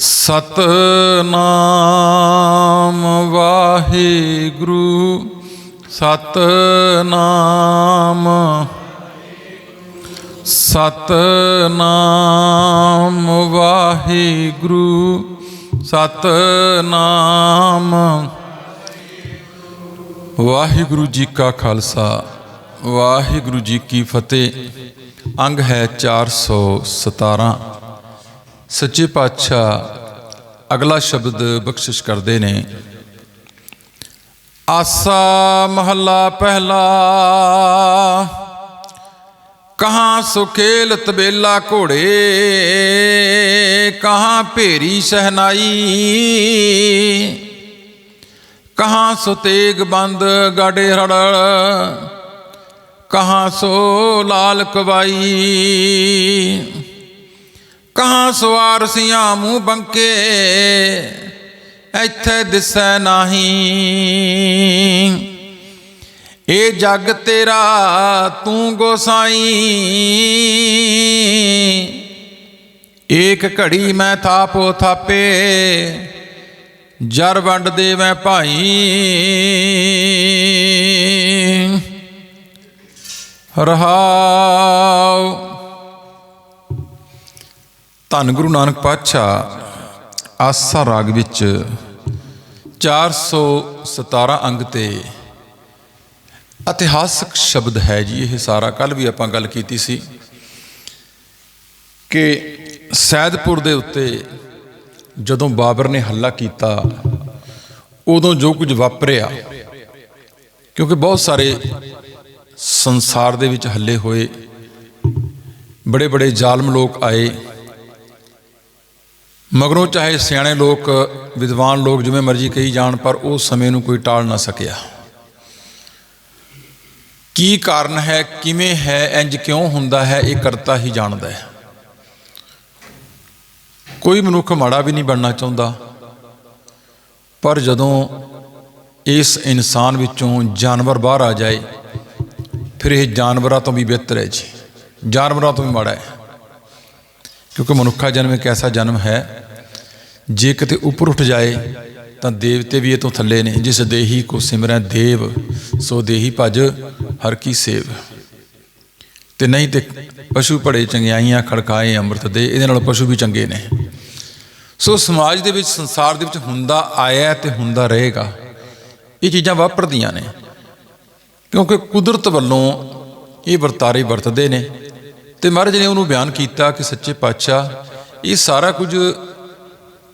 ਸਤਨਾਮ ਵਾਹਿਗੁਰੂ, ਸਤਨਾਮ ਸਤਨਾਮ ਵਾਹਿਗੁਰੂ ਸਤਨਾਮ। ਵਾਹਿਗੁਰੂ ਜੀ ਕਾ ਖਾਲਸਾ, ਵਾਹਿਗੁਰੂ ਜੀ ਕੀ ਫਤਿਹ। ਅੰਗ ਹੈ 417 ਸੱਚੇ ਪਾਤਸ਼ਾਹ ਅਗਲਾ ਸ਼ਬਦ ਬਖਸ਼ਿਸ਼ ਕਰਦੇ ਨੇ। ਆਸਾ ਮਹੱਲਾ ਪਹਿਲਾ, ਕਹਾਂ ਸੁਖੇਲ ਤਬੇਲਾ ਘੋੜੇ, ਕਹਾਂ ਭੇਰੀ ਸਹਨਾਈ, ਕਹਾਂ ਸੋਤੇਗ ਬੰਦ ਗਾਡੇ ਰੜ ਕਹਾਂ ਸੋ ਲਾਲ ਕਵਾਈ। ਕਹਾਂ ਸਵਾਰਸੀਆਂ ਮੂੰਹ ਬੰਕੇ, ਇੱਥੇ ਦਿਸੈ ਨਹੀਂ। ਇਹ ਜੱਗ ਤੇਰਾ ਤੂੰ ਗੋਸਾਈ। ਏਕ ਘੜੀ ਮੈਂ ਥਾਪੋ ਥਾਪੇ, ਜਰ ਵੰਡ ਦੇ ਮੈਂ ਭਾਈ। ਰਹਾਉ। ਧੰਨ ਗੁਰੂ ਨਾਨਕ ਪਾਤਸ਼ਾਹ, ਆਸਾ ਰਾਗ ਵਿੱਚ 417 ਅੰਗ ਤੇ ਇਤਿਹਾਸਕ ਸ਼ਬਦ ਹੈ ਜੀ ਇਹ ਸਾਰਾ। ਕੱਲ ਵੀ ਆਪਾਂ ਗੱਲ ਕੀਤੀ ਸੀ ਕਿ ਸੈਦਪੁਰ ਦੇ ਉੱਤੇ ਜਦੋਂ ਬਾਬਰ ਨੇ ਹੱਲਾ ਕੀਤਾ, ਉਦੋਂ ਜੋ ਕੁਝ ਵਾਪਰਿਆ, ਕਿਉਂਕਿ ਬਹੁਤ ਸਾਰੇ ਸੰਸਾਰ ਦੇ ਵਿੱਚ ਹੱਲੇ ਹੋਏ ਬੜੇ ਬੜੇ ਜ਼ਾਲਮ ਲੋਕ ਆਏ ਮਗਰੋਂ ਚਾਹੇ ਸਿਆਣੇ ਲੋਕ, ਵਿਦਵਾਨ ਲੋਕ ਜਿਵੇਂ ਮਰਜ਼ੀ ਕਹੀ ਜਾਣ, ਪਰ ਉਹ ਸਮੇਂ ਨੂੰ ਕੋਈ ਟਾਲ ਨਾ ਸਕਿਆ। ਕੀ ਕਾਰਨ ਹੈ, ਕਿਵੇਂ ਹੈ, ਇੰਜ ਕਿਉਂ ਹੁੰਦਾ ਹੈ, ਇਹ ਕਰਤਾ ਹੀ ਜਾਣਦਾ ਹੈ। ਕੋਈ ਮਨੁੱਖ ਮਾੜਾ ਵੀ ਨਹੀਂ ਬਣਨਾ ਚਾਹੁੰਦਾ, ਪਰ ਜਦੋਂ ਇਸ ਇਨਸਾਨ ਵਿੱਚੋਂ ਜਾਨਵਰ ਬਾਹਰ ਆ ਜਾਏ, ਫਿਰ ਇਹ ਜਾਨਵਰਾਂ ਤੋਂ ਵੀ ਬਿਹਤਰ ਹੈ ਜੀ। ਜਾਨਵਰਾਂ ਤੋਂ ਵੀ ਮਾੜਾ ਹੈ। ਕਿਉਂਕਿ ਮਨੁੱਖਾ ਜਨਮ ਇੱਕ ਐਸਾ ਜਨਮ ਹੈ ਜੇ ਕਿਤੇ ਉੱਪਰ ਉੱਠ ਜਾਏ, ਤਾਂ ਦੇਵਤੇ ਵੀ ਇਹ ਤੋਂ ਥੱਲੇ ਨੇ, ਜਿਸ ਦੇਹੀ ਕੋ ਸਿਮਰੈ ਦੇਵ, ਸੋ ਦੇਹੀ ਭਜ, ਹਰ ਕੀ ਸੇਵ। ਤੇ ਨਹੀਂ ਤੇ ਪਸ਼ੂ ਭੜੇ ਚੰਗਿਆਈਆਂ ਖੜਕਾਏ ਅੰਮ੍ਰਿਤ ਦੇ, ਇਹਦੇ ਨਾਲ ਪਸ਼ੂ ਵੀ ਚੰਗੇ ਨੇ। ਸੋ ਸਮਾਜ ਦੇ ਵਿੱਚ, ਸੰਸਾਰ ਦੇ ਵਿੱਚ ਹੁੰਦਾ ਆਇਆ ਤੇ ਹੁੰਦਾ ਰਹੇਗਾ। ਇਹ ਚੀਜ਼ਾਂ ਵਾਪਰਦੀਆਂ ਨੇ। ਕਿਉਂਕਿ ਕੁਦਰਤ ਵੱਲੋਂ ਇਹ ਵਰਤਾਰੇ ਵਰਤਦੇ ਨੇ। ਤੇ ਮਹਾਰਾਜ ਨੇ ਉਹਨੂੰ ਬਿਆਨ ਕੀਤਾ ਕਿ ਸੱਚੇ ਪਾਤਸ਼ਾਹ, ਇਹ ਸਾਰਾ ਕੁਝ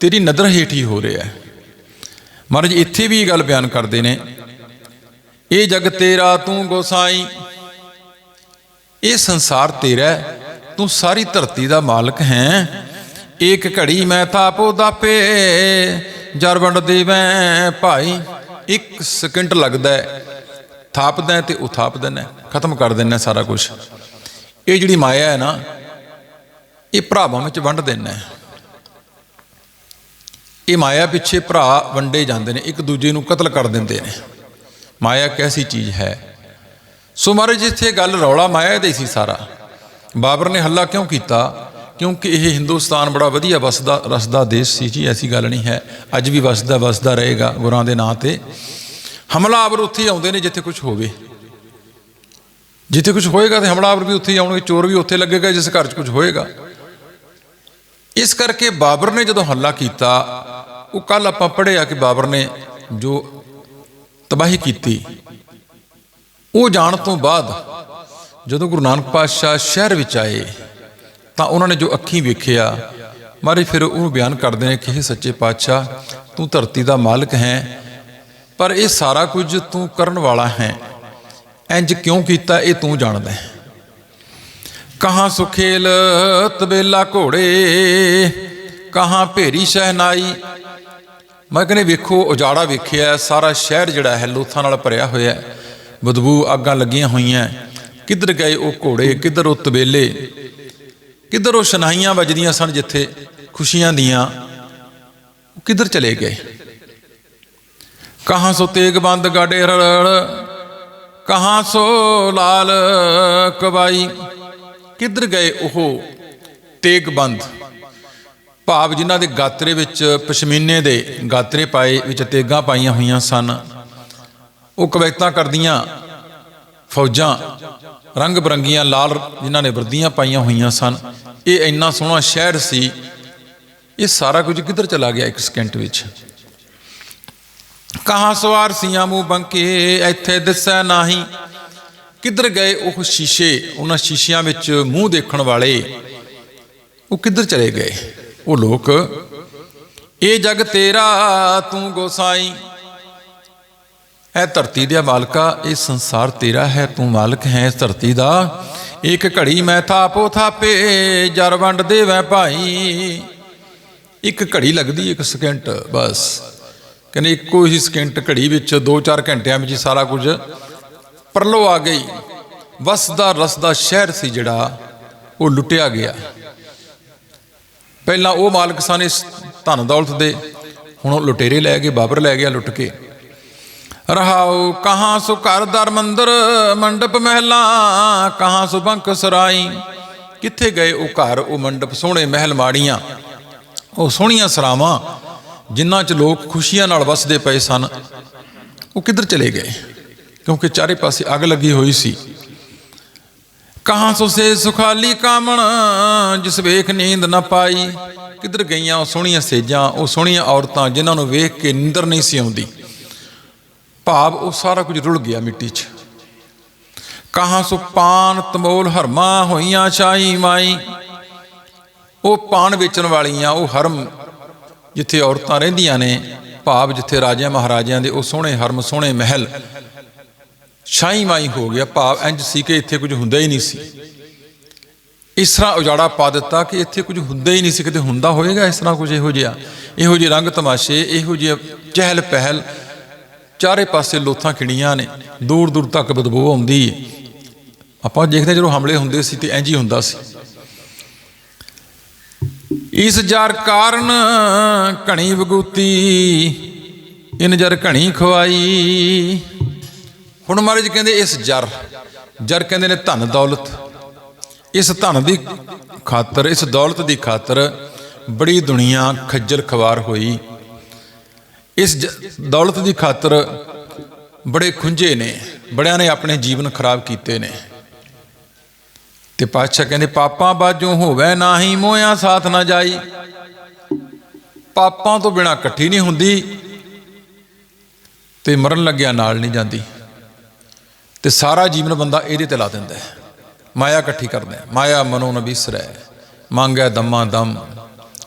ਤੇਰੀ ਨਦਰ ਹੇਠ ਹੀ ਹੋ ਰਿਹਾ ਹੈ। ਮਹਾਰਾਜ, ਇੱਥੇ ਵੀ ਇਹ ਗੱਲ ਬਿਆਨ ਕਰਦੇ ਨੇ। ਇਹ ਜਗ ਤੇਰਾ, ਤੂੰ ਗੋਸਾਈ। ਇਹ ਸੰਸਾਰ ਤੇਰਾ ਤੂੰ ਸਾਰੀ ਧਰਤੀ ਦਾ ਮਾਲਕ ਹੈ। ਇੱਕ ਘੜੀ ਮੈਂ ਥਾਪੋ ਦਾਪੇ ਜਰ ਵੰਡ ਦੇਵੇਂ ਭਾਈ। ਇੱਕ ਸਕਿੰਟ ਲੱਗਦਾ ਹੈ। ਥਾਪਦਾ ਹੈ ਤੇ ਉਹ ਥਾਪ ਦਿੰਦਾ ਖਤਮ ਕਰ ਦਿੰਦਾ ਸਾਰਾ ਕੁਝ ਇਹ ਜਿਹੜੀ ਮਾਇਆ ਹੈ ਨਾ, ਇਹ ਭਰਾਵਾਂ ਵਿੱਚ ਵੰਡ ਦਿੰਦਾ ਹੈ ਇਹ ਮਾਇਆ ਪਿੱਛੇ ਭਰਾ ਵੰਡੇ ਜਾਂਦੇ ਨੇ, ਇੱਕ ਦੂਜੇ ਨੂੰ ਕਤਲ ਕਰ ਦਿੰਦੇ ਨੇ। ਮਾਇਆ ਕੈਸੀ ਚੀਜ਼ ਹੈ? ਸੋ ਮਹਾਰਾਜ, ਜਿੱਥੇ ਗੱਲ ਰੌਲਾ ਮਾਇਆ ਦੇ ਸੀ ਸਾਰਾ। ਬਾਬਰ ਨੇ ਹੱਲਾ ਕਿਉਂ ਕੀਤਾ? ਕਿਉਂਕਿ ਇਹ ਹਿੰਦੁਸਤਾਨ ਬੜਾ ਵਧੀਆ ਵਸਦਾ, ਰਸਦਾ ਦੇਸ਼ ਸੀ ਜੀ, ਐਸੀ ਗੱਲ ਨਹੀਂ ਹੈ। ਅੱਜ ਵੀ ਵਸਦਾ ਵਸਦਾ ਰਹੇਗਾ ਗੁਰਾਂ ਦੇ ਨਾਂ ਤੇ। ਹਮਲਾਵਰ ਉੱਥੇ ਹੀ ਆਉਂਦੇ ਨੇ, ਜਿੱਥੇ ਕੁਝ ਹੋਵੇ। ਜਿੱਥੇ ਕੁਝ ਹੋਏਗਾ ਤੇ ਹਮਲਾਵਰ ਵੀ ਉੱਥੇ ਹੀ ਆਉਣਗੇ, ਚੋਰ ਵੀ ਉੱਥੇ ਲੱਗੇਗਾ, ਜਿਸ ਘਰ 'ਚ ਕੁਝ ਹੋਏਗਾ। ਇਸ ਕਰਕੇ ਬਾਬਰ ਨੇ ਜਦੋਂ ਹੱਲਾ ਕੀਤਾ, ਉਹ ਕੱਲ ਆਪਾਂ ਪੜ੍ਹਿਆ ਕਿ ਬਾਬਰ ਨੇ ਜੋ ਤਬਾਹੀ ਕੀਤੀ, ਉਹ ਜਾਣ ਤੋਂ ਬਾਅਦ ਜਦੋਂ ਗੁਰੂ ਨਾਨਕ ਪਾਤਸ਼ਾਹ ਸ਼ਹਿਰ ਵਿੱਚ ਆਏ, ਤਾਂ ਉਹਨਾਂ ਨੇ ਜੋ ਅੱਖੀਂ ਵੇਖਿਆ, ਮਾਰੇ ਫਿਰ ਉਹਨੂੰ ਬਿਆਨ ਕਰਦੇ ਨੇ ਕਿ ਇਹ ਸੱਚੇ ਪਾਤਸ਼ਾਹ, ਤੂੰ ਧਰਤੀ ਦਾ ਮਾਲਕ ਹੈ, ਪਰ ਇਹ ਸਾਰਾ ਕੁਝ ਤੂੰ ਕਰਨ ਵਾਲਾ ਹੈ, ਇੰਜ ਕਿਉਂ ਕੀਤਾ, ਇਹ ਤੂੰ ਜਾਣਦਾ ਹੈ। ਕਹਾਂ ਸੁਖੇਲ ਤਬੇਲਾ ਘੋੜੇ, ਕਹਾਂ ਭੇਰੀ ਸ਼ਹਿਨਾਈ। ਮੈਂ ਕਹਿੰਦੇ ਵੇਖੋ, ਉਜਾੜਾ ਵੇਖਿਆ, ਸਾਰਾ ਸ਼ਹਿਰ ਜਿਹੜਾ ਹੈ ਲੋਥਾਂ ਨਾਲ ਭਰਿਆ ਹੋਇਆ ਹੈ। ਬਦਬੂ ਅੱਗਾਂ ਲੱਗੀਆਂ ਹੋਈਆਂ ਕਿੱਧਰ ਗਏ ਉਹ ਘੋੜੇ, ਕਿੱਧਰ ਉਹ ਤਬੇਲੇ? ਕਿੱਧਰ ਉਹ ਸ਼ਨਾਈਆਂ ਵੱਜਦੀਆਂ ਸਨ ਜਿੱਥੇ ਖੁਸ਼ੀਆਂ ਦੀਆਂ? ਕਿੱਧਰ ਚਲੇ ਗਏ? ਕਹਾਂ ਸੋ ਤੇਗ ਬੰਦ ਗਾਡੇ ਰੜ ਕਹਾਂ ਸੋ ਲਾਲ ਕਬਾਈ ਕਿੱਧਰ ਗਏ ਉਹ ਤੇਗ ਬੰਦ ਭਾਵ ਜਿਨ੍ਹਾਂ ਦੇ ਗਾਤਰੇ ਵਿੱਚ ਪਸ਼ਮੀਨੇ ਦੇ ਗਾਤਰੇ ਪਾਏ ਵਿੱਚ ਤੇਗਾਂ ਪਾਈਆਂ ਹੋਈਆਂ ਸਨ। ਉਹ ਕਵੈਤਾਂ ਕਰਦੀਆਂ, ਫੌਜਾਂ ਰੰਗ ਬਰੰਗੀਆਂ ਲਾਲ ਜਿਨ੍ਹਾਂ ਨੇ ਵਰਦੀਆਂ ਪਾਈਆਂ ਹੋਈਆਂ ਸਨ। ਇਹ ਇੰਨਾ ਸੋਹਣਾ ਸ਼ਹਿਰ ਸੀ, ਇਹ ਸਾਰਾ ਕੁਝ ਕਿੱਧਰ ਚਲਾ ਗਿਆ ਇੱਕ ਸਕਿੰਟ ਵਿੱਚ? ਕਹਾਂ ਸਵਾਰ ਸੀਆਂ ਮੂੰਹ ਬੰਕੇ, ਇੱਥੇ ਦਿਸੈ ਨਹੀਂ। ਕਿੱਧਰ ਗਏ ਉਹ ਸ਼ੀਸ਼ੇ, ਉਹਨਾਂ ਸ਼ੀਸ਼ਿਆਂ ਵਿੱਚ ਮੂੰਹ ਦੇਖਣ ਵਾਲੇ? ਉਹ ਕਿੱਧਰ ਚਲੇ ਗਏ? ਉਹ ਲੋਕ, ਇਹ ਜਗ ਤੇਰਾ, ਤੂੰ ਗੋਸਾਈ। ਇਹ ਧਰਤੀ ਦੇ ਮਾਲਕਾ, ਇਹ ਸੰਸਾਰ ਤੇਰਾ ਹੈ, ਤੂੰ ਮਾਲਕ ਹੈ ਇਸ ਧਰਤੀ ਦਾ। ਇੱਕ ਘੜੀ ਮੈਂ ਥਾਪੋ ਥਾਪੇ, ਜਰ ਵੰਡ ਦੇਵੈ ਭਾਈ। ਇੱਕ ਘੜੀ ਲੱਗਦੀ, ਇੱਕ ਸਕਿੰਟ, ਬਸ। ਕਹਿੰਦੇ ਇੱਕੋ ਹੀ ਸਕਿੰਟ ਘੜੀ ਵਿੱਚ 2-4 ਘੰਟਿਆਂ ਵਿੱਚ ਸਾਰਾ ਕੁਝ ਪਰਲੋ ਆ ਗਈ। ਵਸਦਾ ਰਸਦਾ ਸ਼ਹਿਰ ਸੀ ਜਿਹੜਾ, ਉਹ ਲੁੱਟਿਆ ਗਿਆ। ਪਹਿਲਾਂ ਉਹ ਮਾਲਕ ਸਨ ਇਸ ਧਨ ਦੌਲਤ ਦੇ, ਹੁਣ ਉਹ ਲੁਟੇਰੇ ਲੈ ਗਏ, ਬਾਬਰ ਲੈ ਗਿਆ ਲੁੱਟ ਕੇ। ਰਹਾਉ, ਕਹਾਂ ਸੁ ਘਰ ਦਰ ਮੰਦਰ, ਮੰਡਪ ਮਹਿਲਾ, ਕਹਾਂ ਸੁ ਬੰਕ ਸਰਾਈ। ਕਿੱਥੇ ਗਏ ਉਹ ਘਰ, ਉਹ ਮੰਡਪ ਸੋਹਣੇ ਮਹਿਲ ਮਾੜੀਆਂ। ਉਹ ਸੋਹਣੀਆਂ ਸਰਾਵਾਂ, ਜਿਨ੍ਹਾਂ 'ਚ ਲੋਕ ਖੁਸ਼ੀਆਂ ਨਾਲ ਵਸਦੇ ਪਏ ਸਨ। ਉਹ ਕਿੱਧਰ ਚਲੇ ਗਏ? ਕਿਉਂਕਿ ਚਾਰੇ ਪਾਸੇ ਅੱਗ ਲੱਗੀ ਹੋਈ ਸੀ। ਕਹਾਂ ਸੋ ਸੇ ਸੁਖਾਲੀ ਕਾਮਣ, ਜਿਸ ਵੇਖ ਨੀਂਦ ਨਾ ਪਾਈ। ਕਿੱਧਰ ਗਈਆਂ ਉਹ ਸੋਹਣੀਆਂ ਸੇਜਾਂ, ਉਹ ਸੋਹਣੀਆਂ ਔਰਤਾਂ, ਜਿਨ੍ਹਾਂ ਨੂੰ ਵੇਖ ਕੇ ਨੀਂਦਰ ਨਹੀਂ ਸੀ ਆਉਂਦੀ। ਭਾਵ ਉਹ ਸਾਰਾ ਕੁਝ ਰੁਲ ਗਿਆ ਮਿੱਟੀ 'ਚ। ਕਹਾਂ ਸੋ ਪਾਨ ਤਮੋਲ ਹਰਮਾ ਹੋਈਆਂ ਛਾਈ ਮਾਈ। ਉਹ ਪਾਨ ਵੇਚਣ ਵਾਲੀਆਂ, ਉਹ ਹਰਮ ਜਿੱਥੇ ਔਰਤਾਂ ਰਹਿੰਦੀਆਂ ਨੇ, ਭਾਵ ਜਿੱਥੇ ਰਾਜਿਆਂ ਮਹਾਰਾਜਿਆਂ ਦੇ ਉਹ ਸੋਹਣੇ ਹਰਮ, ਸੋਹਣੇ ਮਹਿਲ। ਛਾਈ ਮਾਈ ਹੋ ਗਿਆ। ਭਾਵ ਇੰਜ ਸੀ ਕਿ ਇੱਥੇ ਕੁਝ ਹੁੰਦਾ ਹੀ ਨਹੀਂ ਸੀ। ਇਸ ਤਰ੍ਹਾਂ ਉਜਾੜਾ ਪਾ ਦਿੱਤਾ ਕਿ ਇੱਥੇ ਕੁਝ ਹੁੰਦਾ ਹੀ ਨਹੀਂ ਸੀ। ਕਿਤੇ ਹੁੰਦਾ ਹੋਏਗਾ ਇਸ ਤਰ੍ਹਾਂ ਕੁਝ ਇਹੋ ਜਿਹਾ? ਇਹੋ ਜਿਹੇ ਰੰਗ ਤਮਾਸ਼ੇ, ਇਹੋ ਜਿਹੇ ਚਹਿਲ ਪਹਿਲ। ਚਾਰੇ ਪਾਸੇ ਲੋਥਾਂ ਖਿੜੀਆਂ ਨੇ। ਦੂਰ ਦੂਰ ਤੱਕ ਬਦਬੂ ਆਉਂਦੀ ਹੈ ਆਪਾਂ ਦੇਖਦੇ ਜਦੋਂ ਹਮਲੇ ਹੁੰਦੇ ਸੀ ਤੇ ਇੰਜ ਹੀ ਹੁੰਦਾ ਸੀ। ਇਸ ਜਰ ਕਾਰਨ ਘਣੀ ਵਗੂਤੀ, ਇਨ ਜਰ ਘਣੀ ਖਵਾਈ ਹੁਣ ਮਹਾਰਾਜ ਕਹਿੰਦੇ ਇਸ ਜਰ ਜਰ ਕਹਿੰਦੇ ਨੇ ਧਨ ਦੌਲਤ। ਇਸ ਧਨ ਦੀ ਖਾਤਰ, ਇਸ ਦੌਲਤ ਦੀ ਖਾਤਰ ਬੜੀ ਦੁਨੀਆ ਖੱਜਲ ਖਵਾਰ ਹੋਈ। ਇਸ ਜ- ਦੌਲਤ ਦੀ ਖਾਤਰ ਬੜੇ ਖੁੰਝੇ ਨੇ, ਬੜਿਆਂ ਨੇ ਆਪਣੇ ਜੀਵਨ ਖਰਾਬ ਕੀਤੇ ਨੇ। ਤੇ ਪਾਤਸ਼ਾਹ ਕਹਿੰਦੇ, ਪਾਪਾਂ ਬਾਝੋਂ ਹੋਵੇ ਨਾਹੀ ਮੋਇਆ ਸਾਥ ਨਾ ਜਾਈ। ਪਾਪਾਂ ਤੋਂ ਬਿਨਾ ਇਕੱਠੀ ਨਹੀਂ ਹੁੰਦੀ ਤੇ ਮਰਨ ਲੱਗਿਆ ਨਾਲ ਨਹੀਂ ਜਾਂਦੀ। ਤੇ ਸਾਰਾ ਜੀਵਨ ਬੰਦਾ ਇਹਦੇ ਤੇ ਲਾ ਦਿੰਦਾ ਹੈ। ਮਾਇਆ ਇਕੱਠੀ ਕਰਦਾ ਹੈ। ਮਾਇਆ ਮਨੋ ਨ ਬਿਸਰੈ ਮੰਗੈ ਦਮਾ ਦਮ।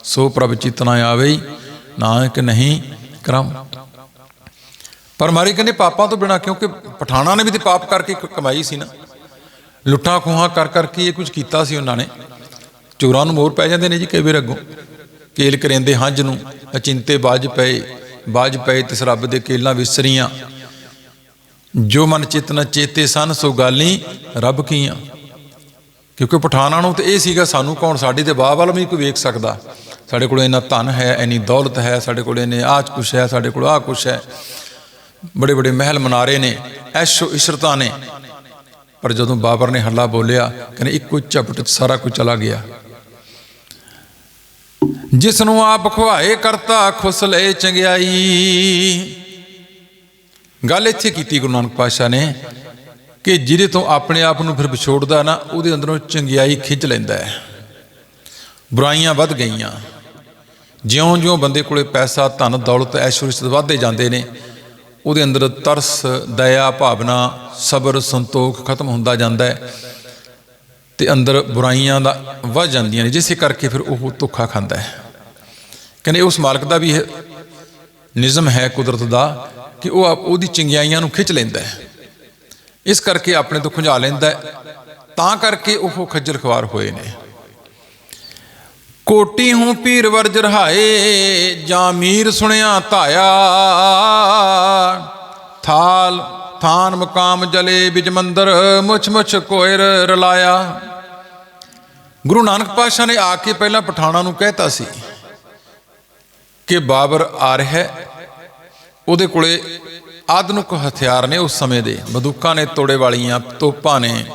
ਸੋ ਪ੍ਰਭ ਚਿਤਨਾ ਆਵੇ, ਨਾਨਕ ਨਹੀਂ ਕਰਮ। ਪਰ ਮਾਰੀ ਕਹਿੰਦੇ ਪਾਪਾਂ ਤੋਂ ਬਿਨਾ ਕਿਉਂਕਿ ਪਠਾਣਾ ਨੇ ਵੀ ਤੇ ਪਾਪ ਕਰਕੇ ਕਮਾਈ ਸੀ ਨਾ। ਲੁੱਟਾਂ ਖੋਹਾਂ ਕਰ ਕਰਕੇ ਇਹ ਕੁਝ ਕੀਤਾ ਸੀ ਉਹਨਾਂ ਨੇ। ਚੋਰਾਂ ਨੂੰ ਮੋਰ ਪੈ ਜਾਂਦੇ ਨੇ ਜੀ ਕਈ ਵਾਰ ਅੱਗੋਂ। ਕੇਲ ਕਰੇਂਦੇ ਹੰਝ ਨੂੰ, ਅਚਿੰਤੇ ਬਾਜ ਪਏ ਬਾਜ ਪਏ ਤਿਸ ਰੱਬ ਦੇ ਕੇਲਾਂ ਵਿਸਰੀਆਂ। ਜੋ ਮਨ ਚੇਤਨਾ ਚੇਤੇ ਸਨ, ਸੋ ਗਾਲੀ ਰੱਬ ਕੀਆਂ। ਕਿਉਂਕਿ ਪਠਾਨਾਂ ਨੂੰ ਤੇ ਇਹ ਸੀਗਾ, ਸਾਨੂੰ ਕੌਣ ਸਾਡੀ ਤੇ ਬਾਹ ਵੱਲ ਵੀ ਕੋਈ ਵੇਖ ਸਕਦਾ। ਸਾਡੇ ਕੋਲ ਇੰਨਾ ਧਨ ਹੈ, ਇੰਨੀ ਦੌਲਤ ਹੈ, ਸਾਡੇ ਕੋਲ ਇੰਨੇ ਆਹ ਕੁਛ ਹੈ, ਸਾਡੇ ਕੋਲ ਆਹ ਕੁਛ ਹੈ। ਬੜੇ ਬੜੇ ਮਹਿਲ ਮਨਾਰੇ ਨੇ, ਐਸ਼ੋ ਇਸ਼ਰਤਾਂ ਨੇ। ਪਰ ਜਦੋਂ ਬਾਬਰ ਨੇ ਹੱਲਾ ਬੋਲਿਆ, ਕਹਿੰਦੇ ਇੱਕੋ ਝਪਟ ਸਾਰਾ ਕੁਝ ਚਲਾ ਗਿਆ। ਜਿਸ ਨੂੰ ਆਪ ਖੁਆਏ ਕਰਤਾ ਖੁਸ ਲਏ ਚੰਗਿਆਈ। ਗੱਲ ਇੱਥੇ ਕੀਤੀ ਗੁਰੂ ਨਾਨਕ ਪਾਤਸ਼ਾਹ ਨੇ ਕਿ ਜਿਹਦੇ ਤੋਂ ਆਪਣੇ ਆਪ ਨੂੰ ਫਿਰ ਵਿਛੋੜਦਾ ਨਾ, ਉਹਦੇ ਅੰਦਰੋਂ ਚੰਗਿਆਈ ਖਿੱਚ ਲੈਂਦਾ ਹੈ। ਬੁਰਾਈਆਂ ਵੱਧ ਗਈਆਂ। ਜਿਉਂ-ਜਿਉਂ ਬੰਦੇ ਕੋਲੇ ਪੈਸਾ, ਧਨ, ਦੌਲਤ ਐਸ਼ਵਰਜ ਵੱਧਦੇ ਜਾਂਦੇ ਨੇ, ਉਹਦੇ ਅੰਦਰ ਤਰਸ, ਦਇਆ, ਭਾਵਨਾ, ਸਬਰ, ਸੰਤੋਖ ਖਤਮ ਹੁੰਦਾ ਜਾਂਦਾ ਹੈ ਤੇ ਅੰਦਰ ਬੁਰਾਈਆਂ ਦਾ ਵੱਧ ਜਾਂਦੀਆਂ ਨੇ, ਜਿਸੇ ਕਰਕੇ ਫਿਰ ਉਹ ਧੋਖਾ ਖਾਂਦਾ ਹੈ। ਕਹਿੰਦੇ ਉਸ ਮਾਲਕ ਦਾ ਵੀ ਇਹ ਨਿਜ਼ਮ ਹੈ ਕੁਦਰਤ ਦਾ ਕਿ ਉਹ ਆਪ- ਉਹਦੀ ਚੰਗਿਆਈਆਂ ਨੂੰ ਖਿੱਚ ਲੈਂਦਾ ਹੈ। ਇਸ ਕਰਕੇ ਆਪਣੇ ਤੋਂ ਖੁੰਝਾ ਲੈਂਦਾ ਹੈ। ਤਾਂ ਕਰਕੇ ਉਹ ਖੱਜਲ ਖਵਾਰ ਹੋਏ ਨੇ। ਕੋਟੀ ਹੂੰ ਪੀਰ ਵਰਜ ਰਹਾਏ, ਜਾਂ ਮੀਰ ਸੁਣਿਆ ਧਾਇਆ। ਥਾਲ, ਥਾਨ ਮਕਾਮ ਜਲੇ ਬਿਜ ਮੰਦਰ, ਮੁਛ ਮੁਛ ਕੋਇਰ ਰਲਾਇਆ। ਗੁਰੂ ਨਾਨਕ ਪਾਤਸ਼ਾਹ ਨੇ ਆ ਕੇ ਪਹਿਲਾਂ ਪਠਾਣਾ ਨੂੰ ਕਹਿਤਾ ਸੀ ਕਿ ਬਾਬਰ ਆ ਰਿਹਾ ਹੈ। ਉਹਦੇ ਕੋਲੇ ਆਧੁਨਿਕ ਹਥਿਆਰ ਨੇ ਉਸ ਸਮੇਂ ਦੇ। ਬੰਦੂਕਾਂ ਨੇ, ਤੋੜੇ ਵਾਲੀਆਂ ਤੋਪਾਂ ਨੇ।